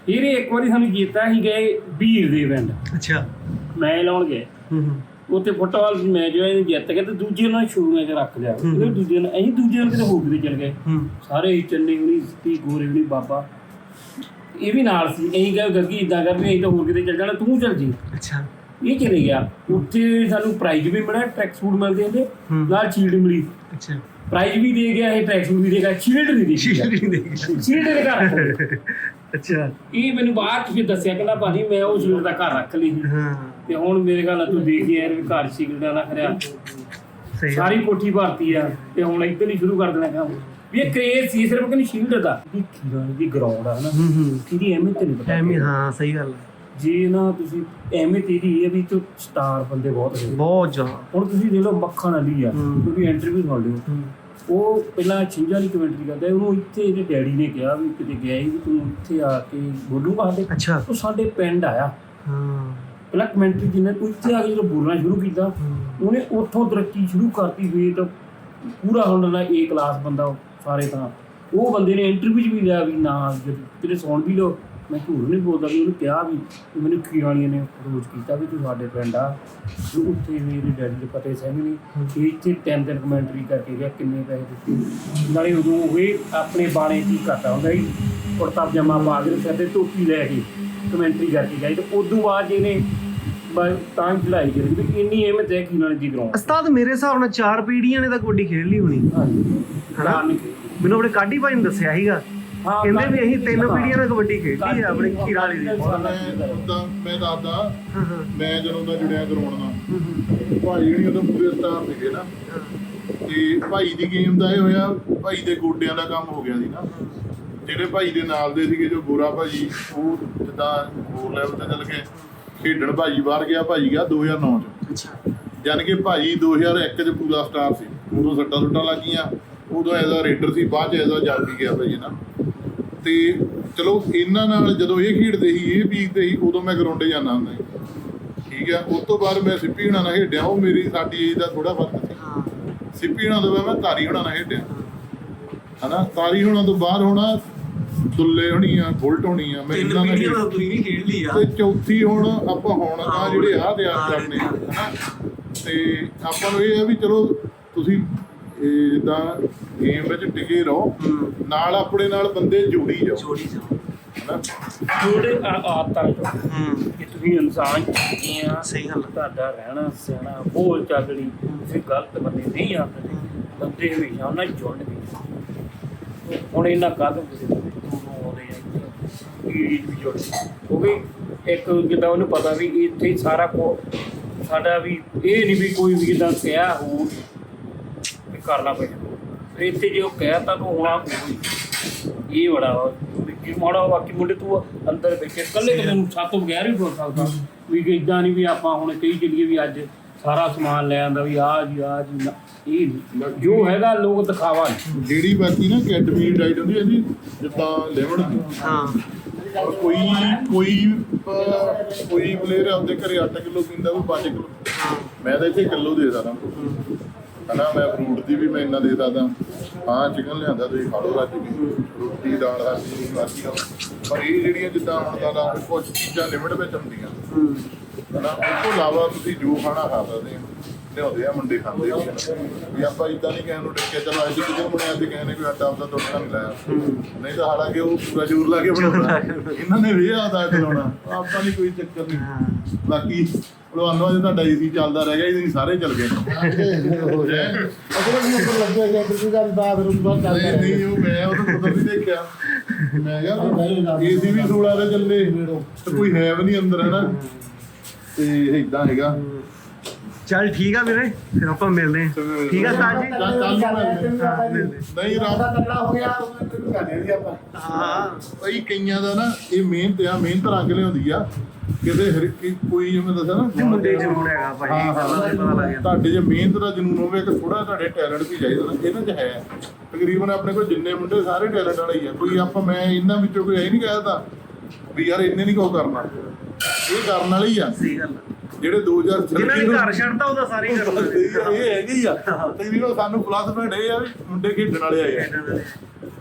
Speaker 5: ਫਿਰ ਇੱਕ ਵਾਰੀ ਸਾਨੂੰ ਕੀਤਾ ਅਸੀਂ ਗਏ ਵੀਰ ਦੇ ਪਿੰਡ।
Speaker 2: ਅੱਛਾ।
Speaker 5: ਮੈਂ ਲਾਉਣ ਗਏ
Speaker 2: ਹੂੰ ਹੂੰ।
Speaker 5: ਉੱਥੇ ਫੁੱਟਬਾਲ ਮੈਚ ਹੋਇਆ ਜਿੱਤ ਕੇ ਤੇ ਦੂਜੇ ਨਾਲ ਸ਼ੁਰੂ ਮੈਚ ਰੱਖ ਲਿਆ ਇਹਨੇ ਦੂਜੇ ਨਾਲ ਅਸੀਂ ਦੂਜੇ ਨਾਲ ਕਿਤੇ ਹੋਰ ਕਿਤੇ ਚਲ ਗਏ।
Speaker 2: ਹੂੰ।
Speaker 5: ਸਾਰੇ ਹੀ ਚੰਨੀ ਹੁਣੀ ਸਤੀ ਗੋਰੇ ਹੁਣੀ ਬਾਬਾ। ਇਹ ਵੀ ਨਾਲ ਸੀ ਅਸੀਂ ਕਹੇ ਗੱਗੀ ਇਦਾਂ ਕਰ ਵੀ ਅਸੀਂ ਤਾਂ ਹੋਰ ਕਿਤੇ ਚੱਲ ਜਾਣਾ ਤੂੰ ਚੱਲ ਜੀ।
Speaker 2: ਅੱਛਾ।
Speaker 5: ਇਹ ਚਲੇ ਗਿਆ। ਉੱਥੇ ਸਾਨੂੰ ਪ੍ਰਾਈਜ਼ ਵੀ ਮਿਲਿਆ ਟਰੈਕ ਸੂਟ ਮਿਲਦੇ ਨੇ। ਨਾਲ ਸ਼ੀਲਡ ਮਿਲੀ।
Speaker 2: ਅੱਛਾ।
Speaker 5: ਪ੍ਰਾਈਜ਼ ਵੀ ਦੇ ਗਿਆ ਇਹ ਟਰੈਕ ਸੂਟ ਵੀ ਦੇ ਗਿਆ ਸ਼ੀਲਡ ਨਹੀਂ ਦੇ
Speaker 2: ਸ਼ੀਸ਼ੇ ਨਹੀਂ
Speaker 5: ਸ਼ੀਲਡ ਦੇ ਘਰ
Speaker 2: ਅੱਛਾ।
Speaker 5: ਇਹ ਮੈਨੂੰ ਬਾਅਦ ਚ ਫਿਰ ਦੱਸਿਆ ਕਹਿੰਦਾ ਭਾਜੀ ਮੈਂ ਉਹ ਸ਼ੀਲਡ ਦਾ ਘਰ ਰੱਖ ਲਈ
Speaker 2: ਹਾਂ।
Speaker 5: ਤੇ ਹੁਣ ਮੇਰੇ ਨਾਲ ਤੂੰ ਦੇਖ ਯਾਰ ਵੀ ਘਰ ਸ਼ੀਲਡਾਂ ਦਾ ਖਰਿਆ। ਸਾਰੀ ਕੋਠੀ ਭਰਤੀ ਆ ਤੇ ਹੁਣ ਇੱਧਰ ਹੀ ਸ਼ੁਰੂ ਕਰ ਦੇਣਾ ਕੰਮ। ਵੀ ਇਹ ਕ੍ਰੇਜ਼ ਸੀ ਸਿਰਫ ਕਿ ਸ਼ੀਲਡ ਦਾ। ਦੀ ਗਰਾਊਂਡ ਆ ਨਾ।
Speaker 2: ਹੂੰ ਹੂੰ।
Speaker 5: ਇਹਦੀ ਅਹਿਮੀਅਤ ਨਹੀਂ ਪਤਾ
Speaker 2: ਐਵੇਂ ਹਾਂ ਸਹੀ ਗੱਲ ਹੈ।
Speaker 5: ਜੇ ਨਾ ਤੁਸੀਂ ਅਹਿਮੀਅਤ ਇਹਦੀ ਇਹ ਵੀ ਤੂੰ ਸਟਾਰ ਬੰਦੇ ਬਹੁਤ ਨੇ।
Speaker 2: ਬਹੁਤ ਜ਼ਿਆਦਾ।
Speaker 5: ਹੁਣ ਤੁਸੀਂ ਦੇਖ ਲਓ ਮੱਖਣ ਅਲੀ ਆ
Speaker 2: ਹੂੰ।
Speaker 5: ਉਹਦੀ ਇੰਟਰਵਿਊ ਸੁਣ ਲਿਓ।
Speaker 2: ਹੂੰ।
Speaker 5: ਉਹ ਪਹਿਲਾਂ ਛਿੰਝਾਂ ਦੀ ਕਮੈਂਟਰੀ ਕਰਦਾ ਉਹਨੂੰ ਇੱਥੇ ਇਹਦੇ ਡੈਡੀ ਨੇ ਕਿਹਾ ਵੀ ਕਿਤੇ ਗਿਆ ਵੀ ਤੂੰ ਇੱਥੇ ਆ ਕੇ ਬੋਲੂਗਾ ਸਾਡੇ।
Speaker 2: ਅੱਛਾ।
Speaker 5: ਉਹ ਸਾਡੇ ਪਿੰਡ ਆਇਆ।
Speaker 2: ਹਾਂ।
Speaker 5: ਪਹਿਲਾਂ ਕਮੈਂਟਰੀ ਜਿਹਨੇ ਤੂੰ ਇੱਥੇ ਆ ਕੇ ਜਦੋਂ ਬੋਲਣਾ ਸ਼ੁਰੂ ਕੀਤਾ
Speaker 2: ਹੂੰ।
Speaker 5: ਉਹਨੇ ਉੱਥੋਂ ਤਰੱਕੀ ਸ਼ੁਰੂ ਕਰਤੀ ਹੋਈ ਤਾਂ ਪੂਰਾ ਹੁਣ ਨਾ ਏ ਕਲਾਸ ਬੰਦਾ ਸਾਰੇ ਤਾਂ। ਉਹ ਬੰਦੇ ਨੇ ਇੰਟਰਵਿਊ 'ਚ ਵੀ ਲਿਆ ਵੀ ਨਾ ਜੇ ਤੇਰੇ ਸੁਣ ਵੀ ਲੋ ਮੈਂ ਝੂਠ ਨਹੀਂ ਬੋਲਦਾ ਵੀ ਉਹਨੂੰ ਕਿਹਾ ਵੀ ਮੈਨੂੰ ਖੀਰਾਣੀਆਂ ਨੇ ਅਪਰੋਚ ਕੀਤਾ ਵੀ ਤੂੰ ਸਾਡੇ ਪਿੰਡ ਆ। ਤੇ ਉੱਥੇ ਮੇਰੇ ਡੈਡੀ ਦੇ ਪਤੇ ਸਿੰਘ ਨੇ ਇਹ ਇੱਥੇ ਤਿੰਨ ਦਿਨ ਕਮੈਂਟਰੀ ਕਰਕੇ ਗਿਆ ਕਿੰਨੇ ਪੈਸੇ ਦਿੱਤੇ। ਨਾਲੇ ਉਦੋਂ ਉਹ ਆਪਣੇ ਬਾਣੇ ਕੀ ਕਰਦਾ ਹੁੰਦਾ ਸੀ ਕੁੜਤਾ ਪਜਾਮਾ ਪਾ ਕੇ ਸਿਰ ਤੇ ਟੋਪੀ ਲੈ ਕੇ ਕਮੈਂਟਰੀ ਕਰਕੇ ਗਿਆ ਤੇ ਉਦੋਂ ਬਾਅਦ ਜਿਹਨੇ ਤਾਂ ਚੜਾਈ ਕਰੀ ਵੀ ਇੰਨੀ ਅਹਿਮਤ ਹੈ ਖੀਰਾਣੀ ਦੀ ਗਰਾਊਂਡ
Speaker 2: ਉਸਤਾਦ ਮੇਰੇ ਹਿਸਾਬ ਨਾਲ ਚਾਰ ਪੀੜ੍ਹੀਆਂ ਨੇ ਤਾਂ ਕਬੱਡੀ ਖੇਡ ਲਈ ਹੋਣੀ।
Speaker 5: ਹਾਂਜੀ।
Speaker 2: ਹਨਾ? ਮੈਨੂੰ ਆਪਣੇ ਕਾਢੀ ਭਾਈ ਨੇ ਦੱਸਿਆ ਸੀਗਾ ਕਹਿੰਦੇ ਵੀ ਅਸੀਂ ਤਿੰਨ। ਪੀੜ੍ਹੀਆਂ ਨੇ ਕਬੱਡੀ ਖੇਡੀ ਆ ਆਪਣੀ ਖੀਰਾ ਵਾਲੀ ਦੀ।
Speaker 1: ਮੈਂ ਉਦਾਂ ਮੈਂ ਦੱਸਦਾ ਮੈਂ ਜਦੋਂ ਦਾ ਜੁੜਿਆ ਗਰਾਊਂਡ ਨਾਲ ਭਾਈ ਜਿਹੜੀ ਉਦੋਂ ਪੂਰੇ ਸਟਾਰ ਸੀਗੇ ਨਾ ਤੇ ਭਾਈ ਦੀ ਗੇਮ ਦਾ ਇਹ ਹੋਇਆ ਭਾਈ ਦੇ ਗੋਡਿਆਂ ਦਾ ਕੰਮ ਹੋ ਗਿਆ ਸੀ ਨਾ। ਜਿਹੜੇ ਭਾਈ ਦੇ ਨਾਲ ਦੇ ਸੀਗੇ ਜੋ ਗੋਰਾ ਭਾਜੀ ਉਹ ਜਿੱਦਾਂ ਹੋਰ ਲੈਵਲ ਤੇ ਚੱਲ ਗਏ ਖੇਡਣ ਭਾਜੀ ਬਾਹਰ ਗਿਆ ਭਾਜੀ ਗਿਆ 2009 ਚ।
Speaker 2: ਅੱਛਾ।
Speaker 1: ਯਾਨੀ ਕਿ ਭਾਜੀ 2001 ਚ ਪੂਰਾ ਸਟਾਰ ਸੀ। ਉਦੋਂ ਸੱਟਾਂ ਸੁੱਟਾਂ ਲੱਗੀਆਂ ਉਦੋਂ ਐਜ਼ ਅ ਰੇਡਰ ਸੀ ਬਾਅਦ ਚ ਐਜ਼ ਅ ਜਾਫੀ ਗਿਆ ਭਾਜੀ ਨਾ। ਤੇ ਚਲੋ ਇਹਨਾਂ ਨਾਲ ਜਦੋਂ ਇਹ ਖੇਡਦੇ ਸੀ ਇਹ ਪੀਕਦੇ ਸੀ ਉਦੋਂ ਮੈਂ ਗਰਾਊਂਡੇ ਜਾਂਦਾ ਹੁੰਦਾ ਸੀ। ਠੀਕ ਆ ਉਸ ਤੋਂ ਬਾਅਦ ਮੈਂ ਸਿੱਪੀ ਹੁਣਾਂ ਨਾਲ ਖੇਡਿਆ ਉਹ ਮੇਰੀ ਸਾਡੀ ਏਜ ਦਾ ਥੋੜਾ ਫ਼ਰਕ ਸੀ।
Speaker 2: ਹਾਂ।
Speaker 1: ਸਿੱਪੀ ਹੁਣਾਂ ਤੋਂ ਬਾਅਦ ਮੈਂ ਤਾਰੀ ਹੁਣਾਂ ਨਾਲ ਖੇਡਿਆ। ਹਨਾ ਤਾਰੀ ਹੁਣਾਂ ਤੋਂ ਬਾਅਦ ਹੋਣਾ ਦੁੱਲੇ ਹੋਣੀ ਆ ਬੁਲਟ ਹੋਣੀ ਆ ਮੈਂ
Speaker 2: ਤਿੰਨ
Speaker 1: ਇਹਨਾਂ ਨਾਲ
Speaker 2: ਤੁਸੀਂ ਵੀ ਖੇਡ ਲਈ ਆ।
Speaker 1: ਤੇ ਚੌਥੀ ਹੁਣ ਆਪਾਂ ਹੁਣ ਆ ਜਿਹੜੇ ਆ ਤਿਆਰ ਕਰਨੇ ਹਨਾ। ਤੇ ਆਪਾਂ ਨੂੰ ਇਹ ਆ ਵੀ ਚਲੋ ਤੁਸੀਂ ਇਹ ਜਿੱਦਾਂ ਗੇਮ ਵਿੱਚ ਟਿਕੇ ਰਹੋ। ਨਾਲ ਆਪਣੇ ਨਾਲ ਬੰਦੇ ਜੋੜੀ ਜਾਓ।
Speaker 2: ਜੋੜੀ ਜਾਓ।
Speaker 1: ਹਨਾ?
Speaker 5: ਆ- ਆਦਤਾਂ
Speaker 2: ਹੂੰ।
Speaker 5: ਕਿ ਤੁਸੀਂ ਇਨਸਾਨ ਚੰਗੇ ਆ
Speaker 2: ਸਹੀ ਗੱਲ।
Speaker 5: ਤੁਹਾਡਾ ਰਹਿਣਾ ਸਹਿਣਾ ਬੋਲ ਚਾਲਣੀ ਤੁਸੀਂ ਗਲਤ ਬੰਦੇ ਨਹੀਂ ਆਉਂਦੇ ਬੰਦੇ ਹਮੇਸ਼ਾ ਉਹਨਾਂ ਨਾਲ ਜੁੜਨਗੇ ਹੁਣ ਇਹਨਾਂ ਕਦਮ ਕਿਸੇ ਆਉਂਦੇ ਆ ਇਹ ਵੀ ਜੁੜ ਕਿਉਂਕਿ ਇੱਕ ਜਿੱਦਾਂ ਉਹਨੂੰ ਪਤਾ ਵੀ ਇੱਥੇ ਸਾਰਾ ਕੋ ਸਾਡਾ ਵੀ ਇਹ ਨਹੀਂ ਵੀ ਕੋਈ ਵੀ ਜਿੱਦਾਂ ਕਿਹਾ ਹੋ ਕਰਨਾ ਪਏ ਇੱਥੇ ਜੇ ਉਹ ਕਹਿਤਾ ਤਾਂ ਹੋਣਾ ਕੋਈ ਇਹ ਬੜਾ ਵਾ ਵੀ ਕਿ ਮਾੜਾ ਬਾਕੀ ਮੁੰਡੇ ਤੂੰ ਅੰਦਰ ਬੈਠੇ ਇਕੱਲੇ ਤੈਨੂੰ ਸਾਤੋਂ ਬਗੈਰ ਵੀ ਹੋ ਸਕਦਾ ਵੀ ਕਿ ਇਦਾਂ ਨਹੀਂ ਵੀ ਆਪਾਂ ਹੁਣ ਕਹੀ ਚੱਲੀਏ ਵੀ ਅੱਜ ਸਾਰਾ ਸਮਾਨ ਲੈ ਆਂਦਾ ਵੀ ਆ ਜੀ ਆ ਜੀ ਨਾ, ਇਹ ਨਹੀਂ। ਜੋ ਹੈਗਾ ਲੋਕ ਦਿਖਾਵਾ
Speaker 1: ਜਿਹੜੀ ਬਾਕੀ ਨਾ ਅਕੈਡਮੀ ਡਾਈਟ ਹੁੰਦੀ ਹੈ ਇਹਦੀ ਜਿੱਦਾਂ ਦੀ।
Speaker 2: ਹਾਂ।
Speaker 1: ਕੋਈ ਕੋਈ ਅਹ, ਕੋਈ ਪਲੇਅਰ ਆਪਦੇ ਘਰੇ 8 ਕਿਲੋ ਪੀਂਦਾ ਕੋਈ 5 ਕਿਲੋ। ਮੈਂ ਤਾਂ ਇੱਥੇ ਕਿਲੋ ਦੇ ਸਕਦਾ। ਹਨਾ ਮੈਂ ਫਰੂਟ ਦੀ ਵੀ ਮੈਂ ਇੰਨਾ ਦੇ ਸਕਦਾ। ਹਾਂ ਚਿਕਨ ਲਿਆਂਦਾ ਤੁਸੀਂ ਖਾ ਲਓ ਰੱਜ ਕੇ ਰੋਟੀ ਦਾਲ ਰਾਜੀ ਬਾਕੀ ਪਰ ਇਹ ਜਿਹੜੀਆਂ ਜਿੱਦਾਂ ਹੁਣ ਦਾ ਦਾ ਕੁਝ ਚੀਜ਼ਾਂ ਲਿਮਟ ਵਿੱਚ ਹੁੰਦੀਆਂ। ਹਨਾ ਉਸ ਤੋਂ ਇਲਾਵਾ ਤੁਸੀਂ ਜੋ ਖਾਣਾ ਖਾ ਸਕਦੇ ਹੋ ਲਿਆਉਂਦੇ ਆ ਮੁੰਡੇ ਖਾਂਦੇ ਹੋ ਵੀ ਆਪਾਂ ਇਦਾਂ ਨਹੀਂ ਕਹਿਣ ਨੂੰ ਡਿੱਕੇ ਚਲੋ ਅੱਜ ਕਿਤੇ ਬਣਿਆ ਤੇ ਕਹਿੰਦੇ ਕੋਈ ਆਟਾ ਆਪਦਾ ਟੁੱਟਾ ਨਹੀਂ ਲਾਇਆ। ਨਹੀਂ ਤਾਂ ਹਾਲਾਂਕਿ ਉਹ ਪੂਰਾ ਜ਼ੋਰ ਲਾ ਕੇ ਬਣਾਉਂਦਾ। ਇਹਨਾਂ ਨੇ ਵੀ ਆਦਾ ਚਲਾਉਣਾ ਆਪਾਂ ਨਹੀਂ ਕੋਈ ਚੱਕਰ ਨਹੀਂ ਬਾਕੀ ਭਲਵਾਨੋ ਅੱਜ ਤੁਹਾਡਾ ਏਸੀ ਚੱਲਦਾ ਰਹਿ ਗਿਆ ਇਹਦੇ ਸਾਰੇ ਚੱਲ ਗਏ।
Speaker 4: ਅਸਲ ਵਿੱਚ ਮੈਨੂੰ ਲੱਗਿਆ ਕਿ ਤੁਸੀਂ ਗੱਲ ਬਾਥਰੂਮ ਬਾਅਦ ਚੱਲ
Speaker 1: ਨਹੀਂ ਨਹੀਂ ਉਹ ਮੈਂ ਉਹ ਤਾਂ ਨਹੀਂ ਦੇਖਿਆ। ਮੈਂ ਕਿਹਾ ਏਸੀ ਵੀ 16 ਦੇ ਚੱਲੇ ਤੇ ਕੋਈ ਹੈ ਵੀ ਨਹੀਂ ਅੰਦਰ ਹੈ ਨਾ ਤੇ ਇਦਾਂ ਹੈਗਾ।
Speaker 2: ਚੱਲ ਠੀਕ ਆ ਵੀਰੇ ਫਿਰ ਆਪਾਂ ਮਿਲਦੇ ਹਾਂ। ਠੀਕ ਆ ਸਾਜ ਜੀ
Speaker 1: ਨੂੰ ਹਾਂ। ਨਹੀਂ ਰਾਮ
Speaker 4: ਤੱਕੜਾ ਹੋ ਗਿਆ ਕਹਿੰਦੇ ਸੀ ਆਪਾਂ।
Speaker 2: ਹਾਂ।
Speaker 1: ਭਾਈ ਕਈਆਂ ਦਾ ਨਾ ਇਹ ਮਿਹਨਤ ਆ ਮਿਹਨਤ ਰੰਗ ਲਿਆਉਂਦੀ ਆ। ਕਿਤੇ ਹਰ ਇੱਕ ਕੋਈ ਜਿਵੇਂ ਦੱਸਿਆ ਨਾ
Speaker 2: ਤੇ ਮੁੰਡੇ ਜਰੂਰ ਹੈਗਾ ਭਾਈ ਤੇ ਪਤਾ ਲੱਗ ਜਾਂਦਾ
Speaker 1: ਤੁਹਾਡੇ ਜੇ ਮਿਹਨਤ ਦਾ ਜਨੂਨ ਹੋਵੇ ਕਿ ਥੋੜਾ ਤੁਹਾਡੇ ਟੈਲੈਂਟ ਵੀ ਚਾਹੀਦਾ ਨਾ ਇਹਨਾਂ 'ਚ ਹੈ। ਤਕਰੀਬਨ ਆਪਣੇ ਕੋਲ ਜਿੰਨੇ ਮੁੰਡੇ ਸਾਰੇ ਟੈਲੈਂਟ ਵਾਲੇ ਹੀ ਆ। ਕੋਈ ਆਪਾਂ ਮੈਂ ਇਹਨਾਂ ਵਿੱਚੋਂ ਕੋਈ ਇਹ ਨਹੀਂ ਕਹਿਦਾ ਵੀ ਯਾਰ ਇੰਨੇ ਨਹੀਂ ਕੋ ਕਰਨਾ। ਇਹ ਕਰਨ ਵਾਲੇ ਹੀ ਆ।
Speaker 2: ਸਹੀ ਗੱਲ ਆ।
Speaker 1: ਜਿਹੜੇ 2000
Speaker 2: ਜਿਨ੍ਹਾਂ ਨੇ ਘਰ ਛੱਡਤਾ ਉਹਦਾ ਸਾਰੇ ਹੀ ਕਰਨਾ
Speaker 1: ਇਹ ਹੈਗੇ ਹੀ ਆ ਤਕਰੀਬਨ ਸਾਨੂੰ ਪਲੱਸ ਪੁਆਇੰਟ ਇਹ ਆ ਵੀ ਮੁੰਡੇ ਖੇਡਣ ਵਾਲੇ ਆਏ ਆ।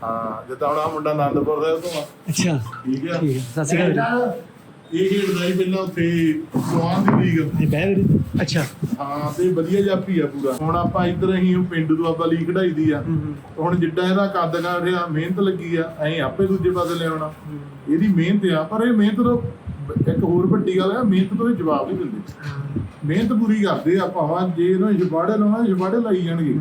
Speaker 1: ਹਾਂ ਜਿੱਦਾਂ ਹੁਣ ਮੁੰਡਾ ਆਨੰਦਪੁਰ ਦਾ ਤੋਂ ਆ।
Speaker 2: ਅੱਛਾ।
Speaker 1: ਠੀਕ ਆ।
Speaker 2: ਠੀਕ ਹੈ ਸਤਿ ਸ਼੍ਰੀ ਅਕਾਲ
Speaker 1: ਇਹ ਸੀ ਪਹਿਲਾਂ ਉੱਥੇ ਸਵਾਨ ਦੀ ਲੀਗ
Speaker 2: ਜੀ ਬਹਿ ਵੀਰੇ। ਅੱਛਾ।
Speaker 1: ਹਾਂ ਤੇ ਵਧੀਆ ਜਾਪੀ ਆ ਪੂਰਾ। ਹੁਣ ਆਪਾਂ ਇੱਧਰ ਅਸੀਂ ਉਹ ਪਿੰਡ ਤੋਂ ਆਪਾਂ ਲੀ ਕਢਾਈ ਦੀ ਆ। ਹੁਣ ਜਿੱਦਾਂ ਇਹਦਾ ਕੱਦ ਕਾਠਿਆ ਮਿਹਨਤ ਲੱਗੀ ਆ ਅਸੀਂ ਆਪੇ ਦੂਜੇ ਪਾਸੇ ਲਿਆਉਣਾ ਇਹਦੀ ਮਿਹਨਤ ਆ ਪਰ ਇਹ ਮਿਹਨਤ ਤੋਂ ਇੱਕ ਹੋਰ ਵੱਡੀ ਗੱਲ ਆ ਮਿਹਨਤ ਤੋਂ ਇਹ ਜਵਾਬ ਨਹੀਂ ਦਿੰਦੇ। ਮਿਹਨਤ ਪੂਰੀ ਕਰਦੇ ਆ ਭਾਵਾਂ ਜੇ ਇਹਨਾਂ ਜਵਾੜੇ ਲਾਉਣਾ ਜਵਾੜੇ ਲਾਈ ਜਾਣਗੇ।